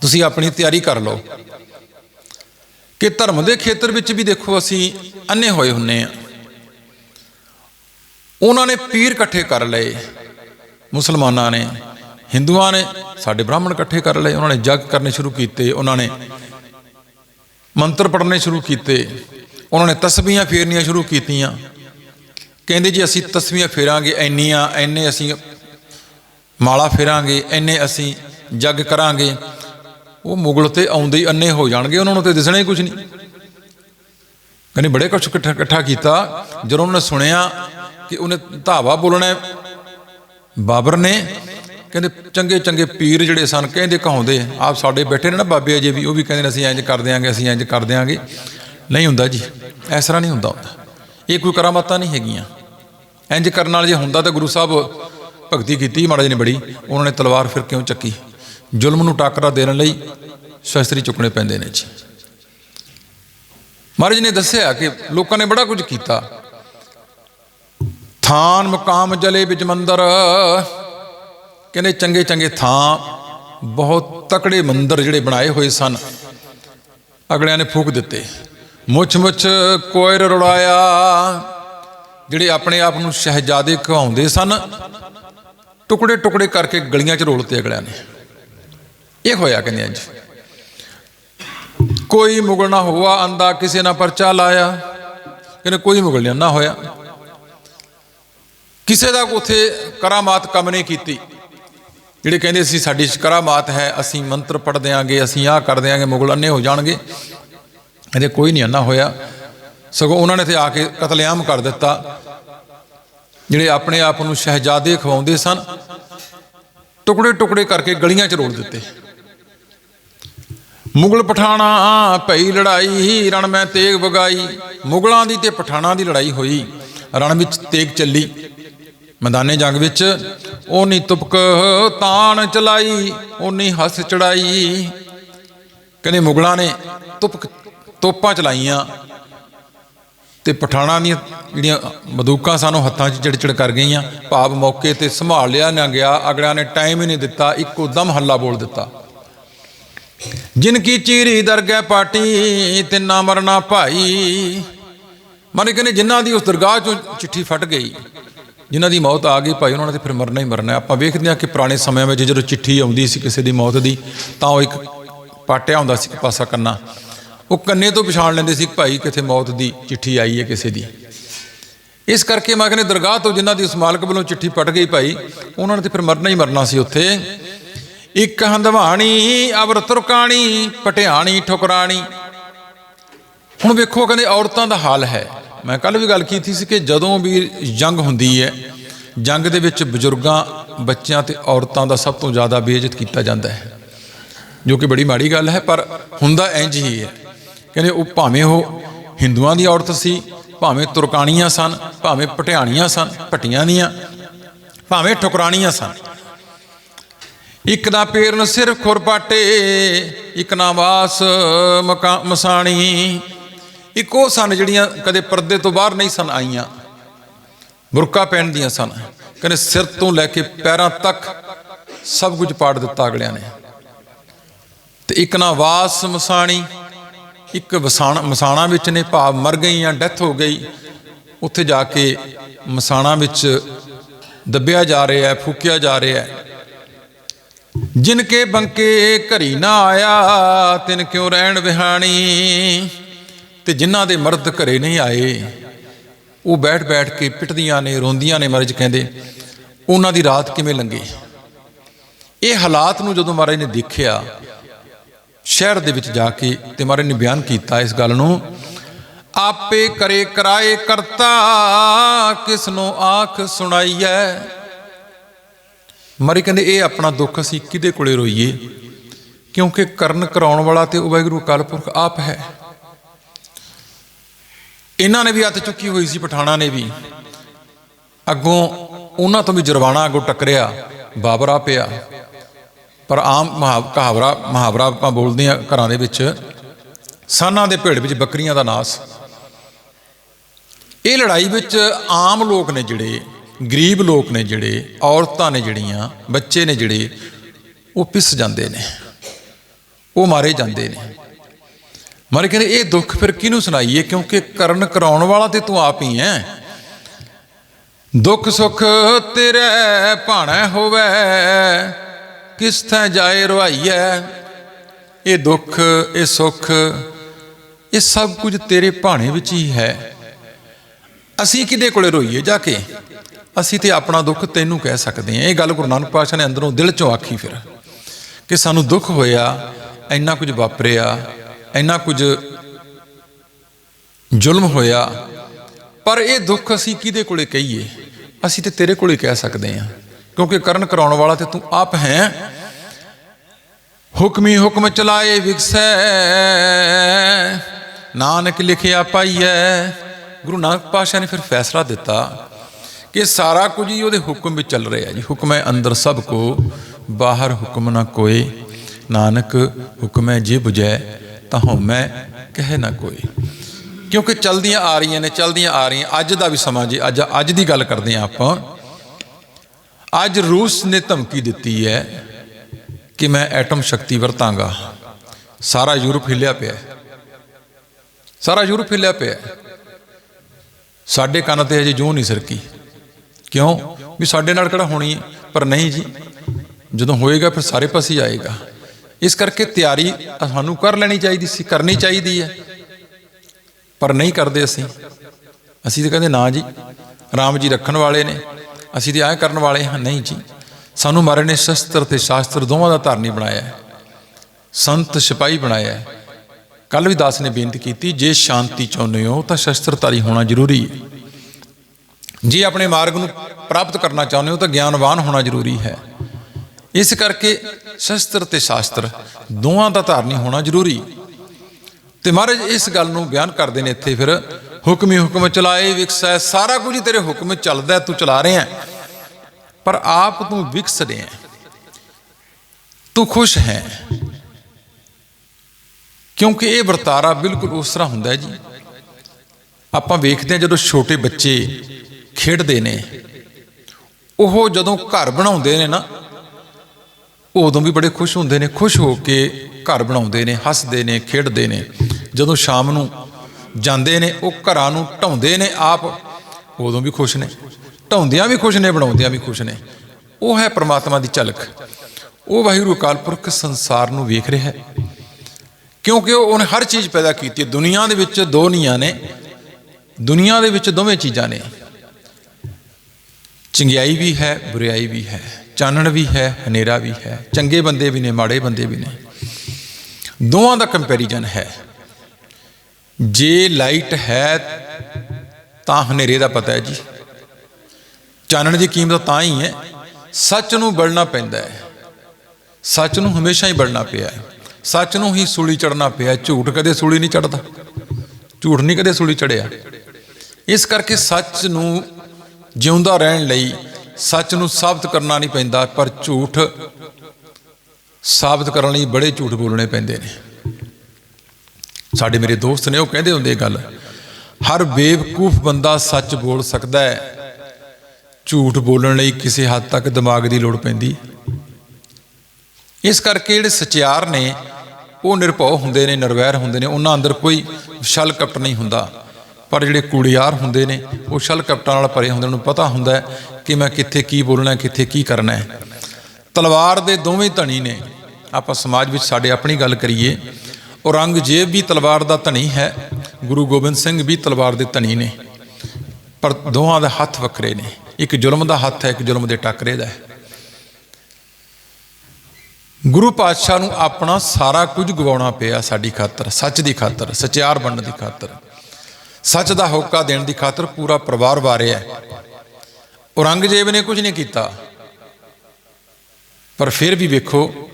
ਤੁਸੀਂ ਆਪਣੀ ਤਿਆਰੀ ਕਰ ਲਓ ਕਿ ਧਰਮ ਦੇ ਖੇਤਰ ਵਿੱਚ ਵੀ ਦੇਖੋ, ਅਸੀਂ ਅੰਨੇ ਹੋਏ ਹੁੰਨੇ ਆ। ਉਹਨਾਂ ਨੇ ਪੀਰ ਇਕੱਠੇ ਕਰ ਲਏ, ਮੁਸਲਮਾਨਾਂ ਨੇ, ਹਿੰਦੂਆਂ ਨੇ ਸਾਡੇ ਬ੍ਰਾਹਮਣ ਇਕੱਠੇ ਕਰ ਲਏ, ਉਹਨਾਂ ਨੇ ਜਗ ਕਰਨੇ ਸ਼ੁਰੂ ਕੀਤੇ, ਉਹਨਾਂ ਨੇ ਮੰਤਰ ਪੜ੍ਹਨੇ ਸ਼ੁਰੂ ਕੀਤੇ, ਉਹਨਾਂ ਨੇ ਤਸਬੀਹਾਂ ਫੇਰਨੀਆਂ ਸ਼ੁਰੂ ਕੀਤੀਆਂ। ਕਹਿੰਦੇ ਜੀ ਅਸੀਂ ਤਸਵੀਆਂ ਫੇਰਾਂਗੇ, ਇੰਨੀਆਂ, ਇੰਨੇ ਅਸੀਂ ਮਾਲਾ ਫੇਰਾਂਗੇ, ਇੰਨੇ ਅਸੀਂ ਜੱਗ ਕਰਾਂਗੇ। ਉਹ ਮੁਗਲ ਤੇ ਆਉਂਦੇ ਹੀ ਅੰਨੇ ਹੋ ਜਾਣਗੇ, ਉਹਨਾਂ ਨੂੰ ਤੇ ਦਿਸਣਾ ਹੀ ਕੁਝ ਨਹੀਂ। ਕਹਿੰਦੇ ਬੜੇ ਕੁਛ ਇਕੱਠਾ ਇਕੱਠਾ ਕੀਤਾ, ਜਦੋਂ ਉਹਨਾਂ ਨੇ ਸੁਣਿਆ ਕਿ ਉਹਨੇ ਧਾਵਾ ਬੋਲਣਾ ਬਾਬਰ ਨੇ, ਕਹਿੰਦੇ ਚੰਗੇ ਚੰਗੇ ਪੀਰ ਜਿਹੜੇ ਸਨ, ਕਹਿੰਦੇ ਕਹਾਉਂਦੇ ਆਪ ਸਾਡੇ ਬੈਠੇ ਨੇ ਨਾ ਬਾਬੇ ਅਜੇ ਵੀ, ਉਹ ਵੀ ਕਹਿੰਦੇ ਨੇ ਅਸੀਂ ਇੰਜ ਕਰ ਦਿਆਂਗੇ, ਅਸੀਂ ਇੰਜ ਕਰ ਦਿਆਂਗੇ। ਨਹੀਂ ਹੁੰਦਾ ਜੀ, ਇਸ ਤਰ੍ਹਾਂ ਨਹੀਂ ਹੁੰਦਾ ਹੁੰਦਾ। ਇਹ ਕੋਈ ਕਰਾਮਾਤਾਂ ਨਹੀਂ ਹੈਗੀਆਂ। ਇੰਜ ਕਰਨ ਨਾਲ ਜੇ ਹੁੰਦਾ ਤਾਂ ਗੁਰੂ ਸਾਹਿਬ ਭਗਤੀ ਕੀਤੀ ਮਹਾਰਾਜ ਨੇ ਬੜੀ ਉਹਨਾਂ ਨੇ ਤਲਵਾਰ ਫਿਰ ਕਿਉਂ ਚੱਕੀ? ਜ਼ੁਲਮ ਨੂੰ ਟਾਕਰਾ ਦੇਣ ਲਈ ਸ਼ਸਤਰੀ ਚੁੱਕਣੇ ਪੈਂਦੇ ਨੇ ਜੀ। ਮਹਾਰਾਜ ਨੇ ਦੱਸਿਆ ਕਿ ਲੋਕਾਂ ਨੇ ਬੜਾ ਕੁਝ ਕੀਤਾ। ਥਾਨ ਮੁਕਾਮ ਜਲੇ ਵਿੱਚ ਮੰਦਰ। ਕਹਿੰਦੇ ਚੰਗੇ ਚੰਗੇ ਥਾਂ, ਬਹੁਤ ਤਕੜੇ ਮੰਦਰ ਜਿਹੜੇ ਬਣਾਏ ਹੋਏ ਸਨ। ਅਗਲਿਆਂ ਨੇ ਫੂਕ ਦਿੱਤੇ। ਮੁੱਛ ਮੁੱਛ ਕੋਇਰ ਰੁੜਾਇਆ। ਜਿਹੜੇ ਆਪਣੇ ਆਪ ਨੂੰ ਸ਼ਹਿਜ਼ਾਦੇ ਕਹਾਉਂਦੇ ਸਨ, ਟੁਕੜੇ ਟੁਕੜੇ ਕਰਕੇ ਗਲੀਆਂ 'ਚ ਰੋਲਤੇ ਅਗਲਿਆਂ ਨੇ। ਇਹ ਹੋਇਆ ਕਹਿੰਦੇ ਅੱਜ ਕੋਈ ਮੁਗਲ ਨਾ ਹੋਆ ਅੰਦਾ ਕਿਸੇ ਨਾ ਪਰਚਾ ਲਾਇਆ। ਕਹਿੰਦੇ ਕੋਈ ਮੁਗਲ ਨਹੀਂ ਨਾ ਹੋਇਆ। ਕਿਸੇ ਦਾ ਉਥੇ ਕਰਾਮਾਤ ਕੰਮ ਨਹੀਂ ਕੀਤੀ। ਜਿਹੜੇ ਕਹਿੰਦੇ ਸੀ, ਸਾਡੀ ਕਰਾਮਾਤ ਹੈ, ਅਸੀਂ ਮੰਤਰ ਪੜ ਦਿਆਂਗੇ ਅਸੀਂ ਆਹ ਕਰ ਦਿਆਂਗੇ, ਮੁਗਲ ਅੰਨੇ ਹੋ ਜਾਣਗੇ। ਇਹਦੇ ਕੋਈ ਨਹੀਂ ਅੰਨਾ ਹੋਇਆ। ਸਗੋਂ ਉਹਨਾਂ ਨੇ ਤੇ ਆ ਕੇ ਕਤਲੇਆਮ ਕਰ ਦਿੱਤਾ। ਜਿਹੜੇ ਆਪਣੇ ਆਪ ਨੂੰ ਸ਼ਹਿਜ਼ਾਦੇ ਖਵਾਉਂਦੇ ਸਨ ਟੁਕੜੇ ਟੁਕੜੇ ਕਰਕੇ ਗਲੀਆਂ 'ਚ ਰੋਲ ਦਿੱਤੇ। ਮੁਗਲ ਪਠਾਣਾ ਭਈ ਲੜਾਈ, ਰਣ ਮੈਂ ਤੇਗ ਵਗਾਈ। ਮੁਗਲਾਂ ਦੀ ਤੇ ਪਠਾਣਾ ਦੀ ਲੜਾਈ ਹੋਈ। ਰਣ ਵਿੱਚ ਤੇਗ ਚੱਲੀ। ਮੈਦਾਨੇ ਜੰਗ ਵਿੱਚ ਉਹਨੀ ਤੁਪਕ ਤਾਣ ਚਲਾਈ ਉਹਨੀ ਹੱਸ ਚੜਾਈ। ਕਹਿੰਦੇ ਮੁਗਲਾਂ ਨੇ ਤੁਪਕ ਤੋਪਾਂ ਚਲਾਈਆਂ ਤੇ ਪਠਾਣਾ ਦੀਆਂ ਜਿਹੜੀਆਂ ਬੰਦੂਕਾਂ ਸਾਨੂੰ ਹੱਥਾਂ 'ਚ ਚਿੜਚਿੜ ਕਰ ਗਈਆਂ, ਭਾਵ ਮੌਕੇ ਤੇ ਸੰਭਾਲ ਲਿਆ ਨਾ ਗਿਆ, ਅਗਲਿਆਂ ਨੇ ਟਾਈਮ ਹੀ ਨਹੀਂ ਦਿੱਤਾ, ਇੱਕੋ ਦਮ ਹੱਲਾ ਬੋਲ ਦਿੱਤਾ। ਜਿਨ ਕੀ ਚੀਰੀ ਦਰਗਹਿ ਪਾਟੀ, ਤਿੰਨਾ ਮਰਨਾ ਭਾਈ। ਮਨ ਕਹਿੰਦੇ ਜਿਨ੍ਹਾਂ ਦੀ ਉਸ ਦਰਗਾਹ ਚੋਂ ਚਿੱਠੀ ਫਟ ਗਈ, ਜਿਨ੍ਹਾਂ ਦੀ ਮੌਤ ਆ ਗਈ, ਭਾਈ ਉਹਨਾਂ ਨੇ ਤੇ ਫਿਰ ਮਰਨਾ ਹੀ ਮਰਨਾ ਆਪਾਂ ਵੇਖਦੇ ਹਾਂ ਕਿ ਪੁਰਾਣੇ ਸਮਿਆਂ ਵਿੱਚ ਜਦੋਂ ਚਿੱਠੀ ਆਉਂਦੀ ਸੀ ਕਿਸੇ ਦੀ ਮੌਤ ਦੀ, ਤਾਂ ਉਹ ਇੱਕ ਪਾਟਿਆ ਹੁੰਦਾ ਸੀ ਇੱਕ ਪਾਸਾ ਕੰਨਾ। ਉਹ ਕੰਨੇ ਤੋਂ ਪਛਾਣ ਲੈਂਦੇ ਸੀ ਭਾਈ ਕਿਥੇ ਮੌਤ ਦੀ ਚਿੱਠੀ ਆਈ ਹੈ ਕਿਸੇ ਦੀ। ਇਸ ਕਰਕੇ ਮੈਂ ਕਹਿੰਦੇ, ਦਰਗਾਹ ਤੋਂ ਜਿਨ੍ਹਾਂ ਦੀ ਉਸ ਮਾਲਕ ਵੱਲੋਂ ਚਿੱਠੀ ਪਟ ਗਈ ਭਾਈ, ਉਹਨਾਂ ਨੇ ਤੇ ਫਿਰ ਮਰਨਾ ਹੀ ਮਰਨਾ ਸੀ ਉੱਥੇ। ਇੱਕ ਹੰਦਵਾਣੀ, ਅਵਰ ਤੁਰਕਾਣੀ, ਪਟਿਆਣੀ ਠੁਕਰਾਣੀ। ਹੁਣ ਵੇਖੋ ਕਹਿੰਦੇ, ਔਰਤਾਂ ਦਾ ਹਾਲ ਹੈ। ਮੈਂ ਕੱਲ ਵੀ ਗੱਲ ਕੀਤੀ ਸੀ ਕਿ ਜਦੋਂ ਵੀ ਜੰਗ ਹੁੰਦੀ ਹੈ, ਜੰਗ ਦੇ ਵਿੱਚ ਬਜ਼ੁਰਗਾਂ, ਬੱਚਿਆਂ ਤੇ ਔਰਤਾਂ ਦਾ ਸਭ ਤੋਂ ਜ਼ਿਆਦਾ ਬੇਇੱਜ਼ਤ ਕੀਤਾ ਜਾਂਦਾ ਹੈ। ਜੋ ਕਿ ਬੜੀ ਮਾੜੀ ਗੱਲ ਹੈ, ਪਰ ਹੁੰਦਾ ਇੰਜ ਹੀ ਹੈ। ਕਹਿੰਦੇ ਉਹ ਭਾਵੇਂ ਉਹ ਹਿੰਦੂਆਂ ਦੀ ਔਰਤ ਸੀ, ਭਾਵੇਂ ਤੁਰਕਾਣੀਆਂ ਸਨ, ਭਾਵੇਂ ਪਟਿਆਣੀਆਂ ਸਨ ਪਟੀਆਂ ਦੀਆਂ, ਭਾਵੇਂ ਠੁਕਰਾਣੀਆਂ ਸਨ। ਇੱਕ ਨਾ ਪੇਰਨ ਸਿਰ ਖੁਰਪਾਟੇ ਇੱਕ ਨਾ ਵਾਸ ਮਕਾ ਮਸਾਣੀ। ਇੱਕੋ ਸਨ ਜਿਹੜੀਆਂ ਕਦੇ ਪਰਦੇ ਤੋਂ ਬਾਹਰ ਨਹੀਂ ਸਨ ਆਈਆਂ, ਬੁਰਕਾ ਪਹਿਨਦੀਆਂ ਸਨ। ਕਹਿੰਦੇ ਸਿਰ ਤੋਂ ਲੈ ਕੇ ਪੈਰਾਂ ਤੱਕ ਸਭ ਕੁਝ ਪਾੜ ਦਿੱਤਾ ਅਗਲਿਆਂ ਨੇ। ਤੇ ਇੱਕ ਨਾ ਵਾਸ ਮਸਾਣੀ ਇੱਕ ਵਸਾਣਾ ਮਸਾਣਾ ਵਿੱਚ ਨੇ, ਭਾਵ ਮਰ ਗਈ ਜਾਂ ਡੈਥ ਹੋ ਗਈ, ਉੱਥੇ ਜਾ ਕੇ ਮਸਾਣਾ ਵਿੱਚ ਦੱਬਿਆ ਜਾ ਰਿਹਾ ਹੈ, ਫੂਕਿਆ ਜਾ ਰਿਹਾ ਹੈ। ਜਿਨ ਕੇ ਬੰਕੇ ਘਰੀ ਨਾ ਆਇਆ, ਤਿਨ ਕਿਉ ਰਹਿਣ ਵਿਹਾਣੀ? ਤੇ ਜਿਨ੍ਹਾਂ ਦੇ ਮਰਦ ਘਰੇ ਨਹੀਂ ਆਏ, ਉਹ ਬੈਠ ਬੈਠ ਕੇ ਪਿੱਟਦੀਆਂ ਨੇ, ਰੋਂਦੀਆਂ ਨੇ ਮਹਾਰਾਜ ਕਹਿੰਦੇ, ਉਹਨਾਂ ਦੀ ਰਾਤ ਕਿਵੇਂ ਲੰਘੇ? ਇਹ ਹਾਲਾਤ ਨੂੰ ਜਦੋਂ ਮਹਾਰਾਜ ਨੇ ਦੇਖਿਆ ਸ਼ਹਿਰ ਦੇ ਵਿੱਚ ਜਾ ਕੇ ਤੇ ਮਹਾਰਾਜ ਨੇ ਬਿਆਨ ਕੀਤਾ ਇਸ ਗੱਲ ਨੂੰ। ਆਪੇ ਕਰੇ ਕਰਾਏ ਕਰਤਾ ਕਿਸ ਨੂੰ ਆਖ ਸੁਣਾਈਐ। ਮਰੀ ਕਹਿੰਦੇ, ਇਹ ਆਪਣਾ ਦੁੱਖ ਅਸੀਂ ਕਿਹਦੇ ਕੋਲੇ ਰੋਈਏ? ਕਿਉਂਕਿ ਕਰਨ ਕਰਾਉਣ ਵਾਲਾ ਤੇ ਉਹ ਵਾਹਿਗੁਰੂ ਅਕਾਲ ਪੁਰਖ ਆਪ ਹੈ। ਇਹਨਾਂ ਨੇ ਵੀ ਹੱਥ ਚੁੱਕੀ ਹੋਈ ਸੀ, ਪਠਾਣਾ ਨੇ ਵੀ। ਅੱਗੋਂ ਉਹਨਾਂ ਤੋਂ ਵੀ ਜਰਵਾਣਾ ਅੱਗੋਂ ਟੱਕਰਿਆ, ਬਾਬਰਾ ਪਿਆ। ਪਰ ਆਮ ਮਹਾ- ਕਹਾਵਰਾ, ਮੁਹਾਵਰਾ ਆਪਾਂ ਬੋਲਦੇ ਆ ਘਰਾਂ ਦੇ ਵਿੱਚ, ਸਾਨਾਂ ਦੇ ਭੇੜ ਵਿੱਚ ਬੱਕਰੀਆਂ ਦਾ ਨਾਸ। ਇਹ ਲੜਾਈ ਵਿੱਚ ਆਮ ਲੋਕ ਨੇ ਜਿਹੜੇ, ਗਰੀਬ ਲੋਕ ਨੇ ਜਿਹੜੇ, ਔਰਤਾਂ ਨੇ ਜਿਹੜੀਆਂ, ਬੱਚੇ ਨੇ ਜਿਹੜੇ, ਉਹ ਪਿਸ ਜਾਂਦੇ ਨੇ। ਉਹ ਮਾਰੇ ਜਾਂਦੇ ਨੇ। ਮਾਰੇ ਕਹਿੰਦੇ, ਇਹ ਦੁੱਖ ਫਿਰ ਕਿਹਨੂੰ ਸੁਣਾਈਏ? ਕਿਉਂਕਿ ਕਰਨ ਕਰਾਉਣ ਵਾਲਾ ਤੇ ਤੂੰ ਆਪ ਹੀ ਹੈ ਦੁੱਖ ਸੁਖ ਤੇਰੇ ਭਾਣਾ ਹੋਵੇ। ਕਿਸ ਥਾਂ ਜਾਏ ਰਵਾਈਐ? ਇਹ ਦੁੱਖ, ਇਹ ਸੁੱਖ, ਇਹ ਸਭ ਕੁਝ ਤੇਰੇ ਭਾਣੇ ਵਿੱਚ ਹੀ ਹੈ। ਅਸੀਂ ਕਿਹਦੇ ਕੋਲੇ ਰੋਈਏ ਜਾ ਕੇ? ਅਸੀਂ ਤੇ ਆਪਣਾ ਦੁੱਖ ਤੈਨੂੰ ਕਹਿ ਸਕਦੇ ਹਾਂ। ਇਹ ਗੱਲ ਗੁਰੂ ਨਾਨਕ ਪਾਤਸ਼ਾਹ ਨੇ ਅੰਦਰੋਂ ਦਿਲ ਚੋਂ ਆਖੀ ਫਿਰ ਕਿ ਸਾਨੂੰ ਦੁੱਖ ਹੋਇਆ, ਇੰਨਾ ਕੁਝ ਵਾਪਰਿਆ, ਇੰਨਾ ਕੁਝ ਜ਼ੁਲਮ ਹੋਇਆ। ਪਰ ਇਹ ਦੁੱਖ ਅਸੀਂ ਕਿਹਦੇ ਕੋਲੇ ਕਹੀਏ? ਅਸੀਂ ਤੇ ਤੇਰੇ ਕੋਲੇ ਕਹਿ ਸਕਦੇ ਹਾਂ। ਕਿਉਂਕਿ ਕਰਨ ਕਰਾਉਣ ਵਾਲਾ ਤੇ ਤੂੰ ਆਪ ਹੈ। ਹੁਕਮੀ ਹੁਕਮ ਚਲਾਏ ਵਿਕਸੈ। ਨਾਨਕ ਲਿਖਿਆ ਪਾਈਐ। ਗੁਰੂ ਨਾਨਕ ਪਾਤਸ਼ਾਹ ਨੇ ਫਿਰ ਫੈਸਲਾ ਦਿੱਤਾ ਕਿ ਸਾਰਾ ਕੁਝ ਹੀ ਉਹਦੇ ਹੁਕਮ ਵਿੱਚ ਚੱਲ ਰਿਹਾ ਜੀ, ਹੁਕਮ ਹੈ ਅੰਦਰ ਸਭ ਕੋ, ਬਾਹਰ ਹੁਕਮ ਨਾ ਕੋਈ ਨਾਨਕ, ਹੁਕਮ ਹੈ ਜੇ ਬੁਝੈ ਤਾਂ ਹਉਮੈ ਕਹਿ ਨਾ ਕੋਈ ਕਿਉਂਕਿ ਚਲਦੀਆਂ ਆ ਰਹੀਆਂ ਨੇ, ਚਲਦੀਆਂ ਆ ਰਹੀਆਂ। ਅੱਜ ਦਾ ਵੀ ਸਮਾਂ ਜੀ, ਅੱਜ ਅੱਜ ਦੀ ਗੱਲ ਕਰਦੇ ਹਾਂ ਆਪਾਂ। ਅੱਜ ਰੂਸ ਨੇ ਧਮਕੀ ਦਿੱਤੀ ਹੈ ਕਿ ਮੈਂ ਐਟਮ ਸ਼ਕਤੀ ਵਰਤਾਂਗਾ। ਸਾਰਾ ਯੂਰਪ ਹਿੱਲਿਆ ਪਿਆ ਹੈ। ਸਾਰਾ ਯੂਰਪ ਹਿੱਲਿਆ ਪਿਆ ਹੈ। ਸਾਡੇ ਕੰਨ ਤੇ ਅਜੇ ਜੂੰ ਨਹੀਂ ਸਰਕੀ। ਕਿਉਂ? ਵੀ ਸਾਡੇ ਨਾਲ ਕਿਹੜਾ ਹੋਣੀ ਹੈ? ਪਰ ਨਹੀਂ ਜੀ, ਜਦੋਂ ਹੋਏਗਾ ਫਿਰ ਸਾਰੇ ਪਾਸੇ ਆਏਗਾ। ਇਸ ਕਰਕੇ ਤਿਆਰੀ ਸਾਨੂੰ ਕਰ ਲੈਣੀ ਚਾਹੀਦੀ ਸੀ, ਕਰਨੀ ਚਾਹੀਦੀ ਹੈ। ਪਰ ਨਹੀਂ ਕਰਦੇ ਅਸੀਂ। ਅਸੀਂ ਤਾਂ ਕਹਿੰਦੇ ਨਾ ਜੀ, ਰਾਮ ਜੀ ਰੱਖਣ ਵਾਲੇ ਨੇ। ਅਸੀਂ ਤੇ ਐਂ ਕਰਨ ਵਾਲੇ ਹਾਂ, ਨਹੀਂ ਜੀ। ਸਾਨੂੰ ਮਾਰੇ ਨੇ ਸ਼ਸਤਰ ਤੇ ਸ਼ਾਸਤਰ ਦੋਵਾਂ ਦਾ ਧਾਰਨੀ ਬਣਾਇਆ ਹੈ। ਸੰਤ ਸਿਪਾਹੀ ਬਣਾਇਆ ਹੈ। ਕੱਲ ਵੀ ਦਾਸ ਨੇ ਬੇਨਤੀ ਕੀਤੀ, ਜੇ ਸ਼ਾਂਤੀ ਚਾਹੁੰਦੇ ਹੋ ਤਾਂ ਸ਼ਸਤਰਧਾਰੀ ਹੋਣਾ ਜ਼ਰੂਰੀ ਹੈ। ਜੇ ਆਪਣੇ ਮਾਰਗ ਨੂੰ ਪ੍ਰਾਪਤ ਕਰਨਾ ਚਾਹੁੰਦੇ ਹੋ ਤਾਂ ਗਿਆਨਵਾਨ ਹੋਣਾ ਜ਼ਰੂਰੀ ਹੈ। ਇਸ ਕਰਕੇ ਸ਼ਸਤਰ ਤੇ ਸ਼ਾਸਤਰ ਦੋਵਾਂ ਦਾ ਧਾਰਨੀ ਹੋਣਾ ਜ਼ਰੂਰੀ ਤੇ ਮਹਾਰਾਜ, ਇਸ ਗੱਲ ਨੂੰ ਬਿਆਨ ਕਰਦੇ ਨੇ ਇੱਥੇ ਫਿਰ ਹੁਕਮੀ ਹੁਕਮ ਚਲਾਏ, ਵਿਕਸੈ, ਸਾਰਾ ਕੁਝ ਤੇਰੇ ਹੁਕਮ ਚੱਲਦਾ ਤੂੰ ਚਲਾ ਰਿਹਾ ਪਰ ਆਪ ਤੂੰ ਵਿਕਸ ਰਿਹਾ ਤੂੰ ਖੁਸ਼ ਹੈ। ਕਿਉਂਕਿ ਇਹ ਵਰਤਾਰਾ ਬਿਲਕੁਲ ਉਸ ਤਰ੍ਹਾਂ ਹੁੰਦਾ ਜੀ। ਆਪਾਂ ਵੇਖਦੇ ਹਾਂ ਜਦੋਂ ਛੋਟੇ ਬੱਚੇ ਖੇਡਦੇ ਨੇ, ਉਹ ਜਦੋਂ ਘਰ ਬਣਾਉਂਦੇ ਨੇ ਨਾ, ਉਦੋਂ ਵੀ ਬੜੇ ਖੁਸ਼ ਹੁੰਦੇ ਨੇ, ਖੁਸ਼ ਹੋ ਕੇ ਘਰ ਬਣਾਉਂਦੇ ਨੇ, ਹੱਸਦੇ ਨੇ, ਖੇਡਦੇ ਨੇ। ਜਦੋਂ ਸ਼ਾਮ ਨੂੰ ਜਾਂਦੇ ਨੇ, ਉਹ ਘਰਾਂ ਨੂੰ ਢਾਉਂਦੇ ਨੇ ਆਪ। ਉਦੋਂ ਵੀ ਖੁਸ਼ ਨੇ। ਢਾਉਂਦਿਆਂ ਵੀ ਖੁਸ਼ ਨੇ, ਬਣਾਉਂਦਿਆਂ ਵੀ ਖੁਸ਼ ਨੇ। ਉਹ ਹੈ ਪ੍ਰਮਾਤਮਾ ਦੀ ਝਲਕ। ਉਹ ਵਾਹਿਗੁਰੂ ਅਕਾਲ ਪੁਰਖ ਸੰਸਾਰ ਨੂੰ ਵੇਖ ਰਿਹਾ ਹੈ। ਕਿਉਂਕਿ ਉਹ ਉਹਨੇ ਹਰ ਚੀਜ਼ ਪੈਦਾ ਕੀਤੀ। ਹੈ ਦੁਨੀਆ ਦੇ ਵਿੱਚ ਦੋ ਨੀਆਂ ਨੇ। ਦੁਨੀਆ ਦੇ ਵਿੱਚ ਦੋਵੇਂ ਚੀਜ਼ਾਂ ਨੇ। ਚੰਗਿਆਈ ਵੀ ਹੈ, ਬੁਰਾਈ ਵੀ ਹੈ। ਚਾਨਣ ਵੀ ਹੈ, ਹਨੇਰਾ ਵੀ ਹੈ। ਚੰਗੇ ਬੰਦੇ ਵੀ ਨੇ, ਮਾੜੇ ਬੰਦੇ ਵੀ ਨੇ। ਦੋਵਾਂ ਦਾ ਕੰਪੈਰੀਜ਼ਨ ਹੈ। ਜੇ ਲਾਈਟ ਹੈ ਤਾਂ ਹਨੇਰੇ ਦਾ ਪਤਾ ਹੈ ਜੀ। ਚਾਨਣ ਦੀ ਕੀਮਤ ਤਾਂ ਹੀ ਹੈ। ਸੱਚ ਨੂੰ ਬਲਣਾ ਪੈਂਦਾ ਹੈ। ਸੱਚ ਨੂੰ ਹਮੇਸ਼ਾ ਹੀ ਬਲਣਾ ਪਿਆ ਹੈ। ਸੱਚ ਨੂੰ ਹੀ ਸੂਲੀ ਚੜਨਾ ਪਿਆ ਝੂਠ ਕਦੇ ਸੂਲੀ ਨਹੀਂ ਚੜਦਾ ਝੂਠ ਨਹੀਂ ਕਦੇ ਸੂਲੀ ਚੜਿਆ ਇਸ ਕਰਕੇ ਸੱਚ ਨੂੰ ਜਿਉਂਦਾ ਰਹਿਣ ਲਈ ਸੱਚ ਨੂੰ ਸਾਬਤ ਕਰਨਾ ਨਹੀਂ ਪੈਂਦਾ, ਪਰ ਝੂਠ ਸਾਬਤ ਕਰਨ ਲਈ ਬੜੇ ਝੂਠ ਬੋਲਣੇ ਪੈਂਦੇ ਨੇ। ਸਾਡੇ ਮੇਰੇ ਦੋਸਤ ਨੇ ਉਹ ਕਹਿੰਦੇ ਹੁੰਦੇ ਇਹ ਗੱਲ ਹਰ ਬੇਵਕੂਫ ਬੰਦਾ ਸੱਚ ਬੋਲ ਸਕਦਾ ਹੈ ਝੂਠ ਬੋਲਣ ਲਈ ਕਿਸੇ ਹੱਦ ਤੱਕ ਦਿਮਾਗ ਦੀ ਲੋੜ ਪੈਂਦੀ। ਇਸ ਕਰਕੇ ਜਿਹੜੇ ਸਚਿਆਰ ਨੇ ਉਹ ਨਿਰਭਉ ਹੁੰਦੇ ਨੇ ਨਿਰਵੈਰ ਹੁੰਦੇ ਨੇ ਉਹਨਾਂ ਅੰਦਰ ਕੋਈ ਛਲ ਕਪਟ ਨਹੀਂ ਹੁੰਦਾ। ਪਰ ਜਿਹੜੇ ਕੂੜਿਆਰ ਹੁੰਦੇ ਨੇ ਉਹ ਛਲ ਕਪਟਾਂ ਨਾਲ ਭਰੇ ਹੁੰਦੇ ਨੇ, ਉਹਨੂੰ ਪਤਾ ਹੁੰਦਾ ਹੈ ਕਿ ਮੈਂ ਕਿੱਥੇ ਕੀ ਬੋਲਣਾ ਕਿੱਥੇ ਕੀ ਕਰਨਾ ਹੈ। ਤਲਵਾਰ ਦੇ ਦੋਵੇਂ ਧਣੀ ਨੇ ਆਪਾਂ ਸਮਾਜ ਵਿੱਚ ਸਾਡੇ ਆਪਣੀ ਗੱਲ ਕਰੀਏ ਔਰੰਗਜ਼ੇਬ ਵੀ ਤਲਵਾਰ ਦਾ ਧਨੀ ਹੈ, ਗੁਰੂ ਗੋਬਿੰਦ ਸਿੰਘ ਵੀ ਤਲਵਾਰ ਦੇ ਧਨੀ ਨੇ। ਪਰ ਦੋਹਾਂ ਦੇ ਹੱਥ ਵੱਖਰੇ ਨੇ। ਇੱਕ ਜ਼ੁਲਮ ਦਾ ਹੱਥ ਹੈ, ਇੱਕ ਜ਼ੁਲਮ ਦੇ ਟੱਕਰੇ ਦਾ ਹੈ। ਗੁਰੂ ਪਾਤਸ਼ਾਹ ਨੂੰ ਆਪਣਾ ਸਾਰਾ ਕੁਝ ਗਵਾਉਣਾ ਪਿਆ ਸਾਡੀ ਖਾਤਰ, ਸੱਚ ਦੀ ਖਾਤਰ, ਸਚਿਆਰ ਬਣਨ ਦੀ ਖਾਤਰ। ਸੱਚ ਦਾ ਹੋਕਾ ਦੇਣ ਦੀ ਖਾਤਰ ਪੂਰਾ ਪਰਿਵਾਰ ਵਾਰਿਆ ਔਰੰਗਜ਼ੇਬ ਨੇ ਕੁਝ ਨਹੀਂ ਕੀਤਾ। ਪਰ ਫਿਰ ਵੀ ਵੇਖੋ,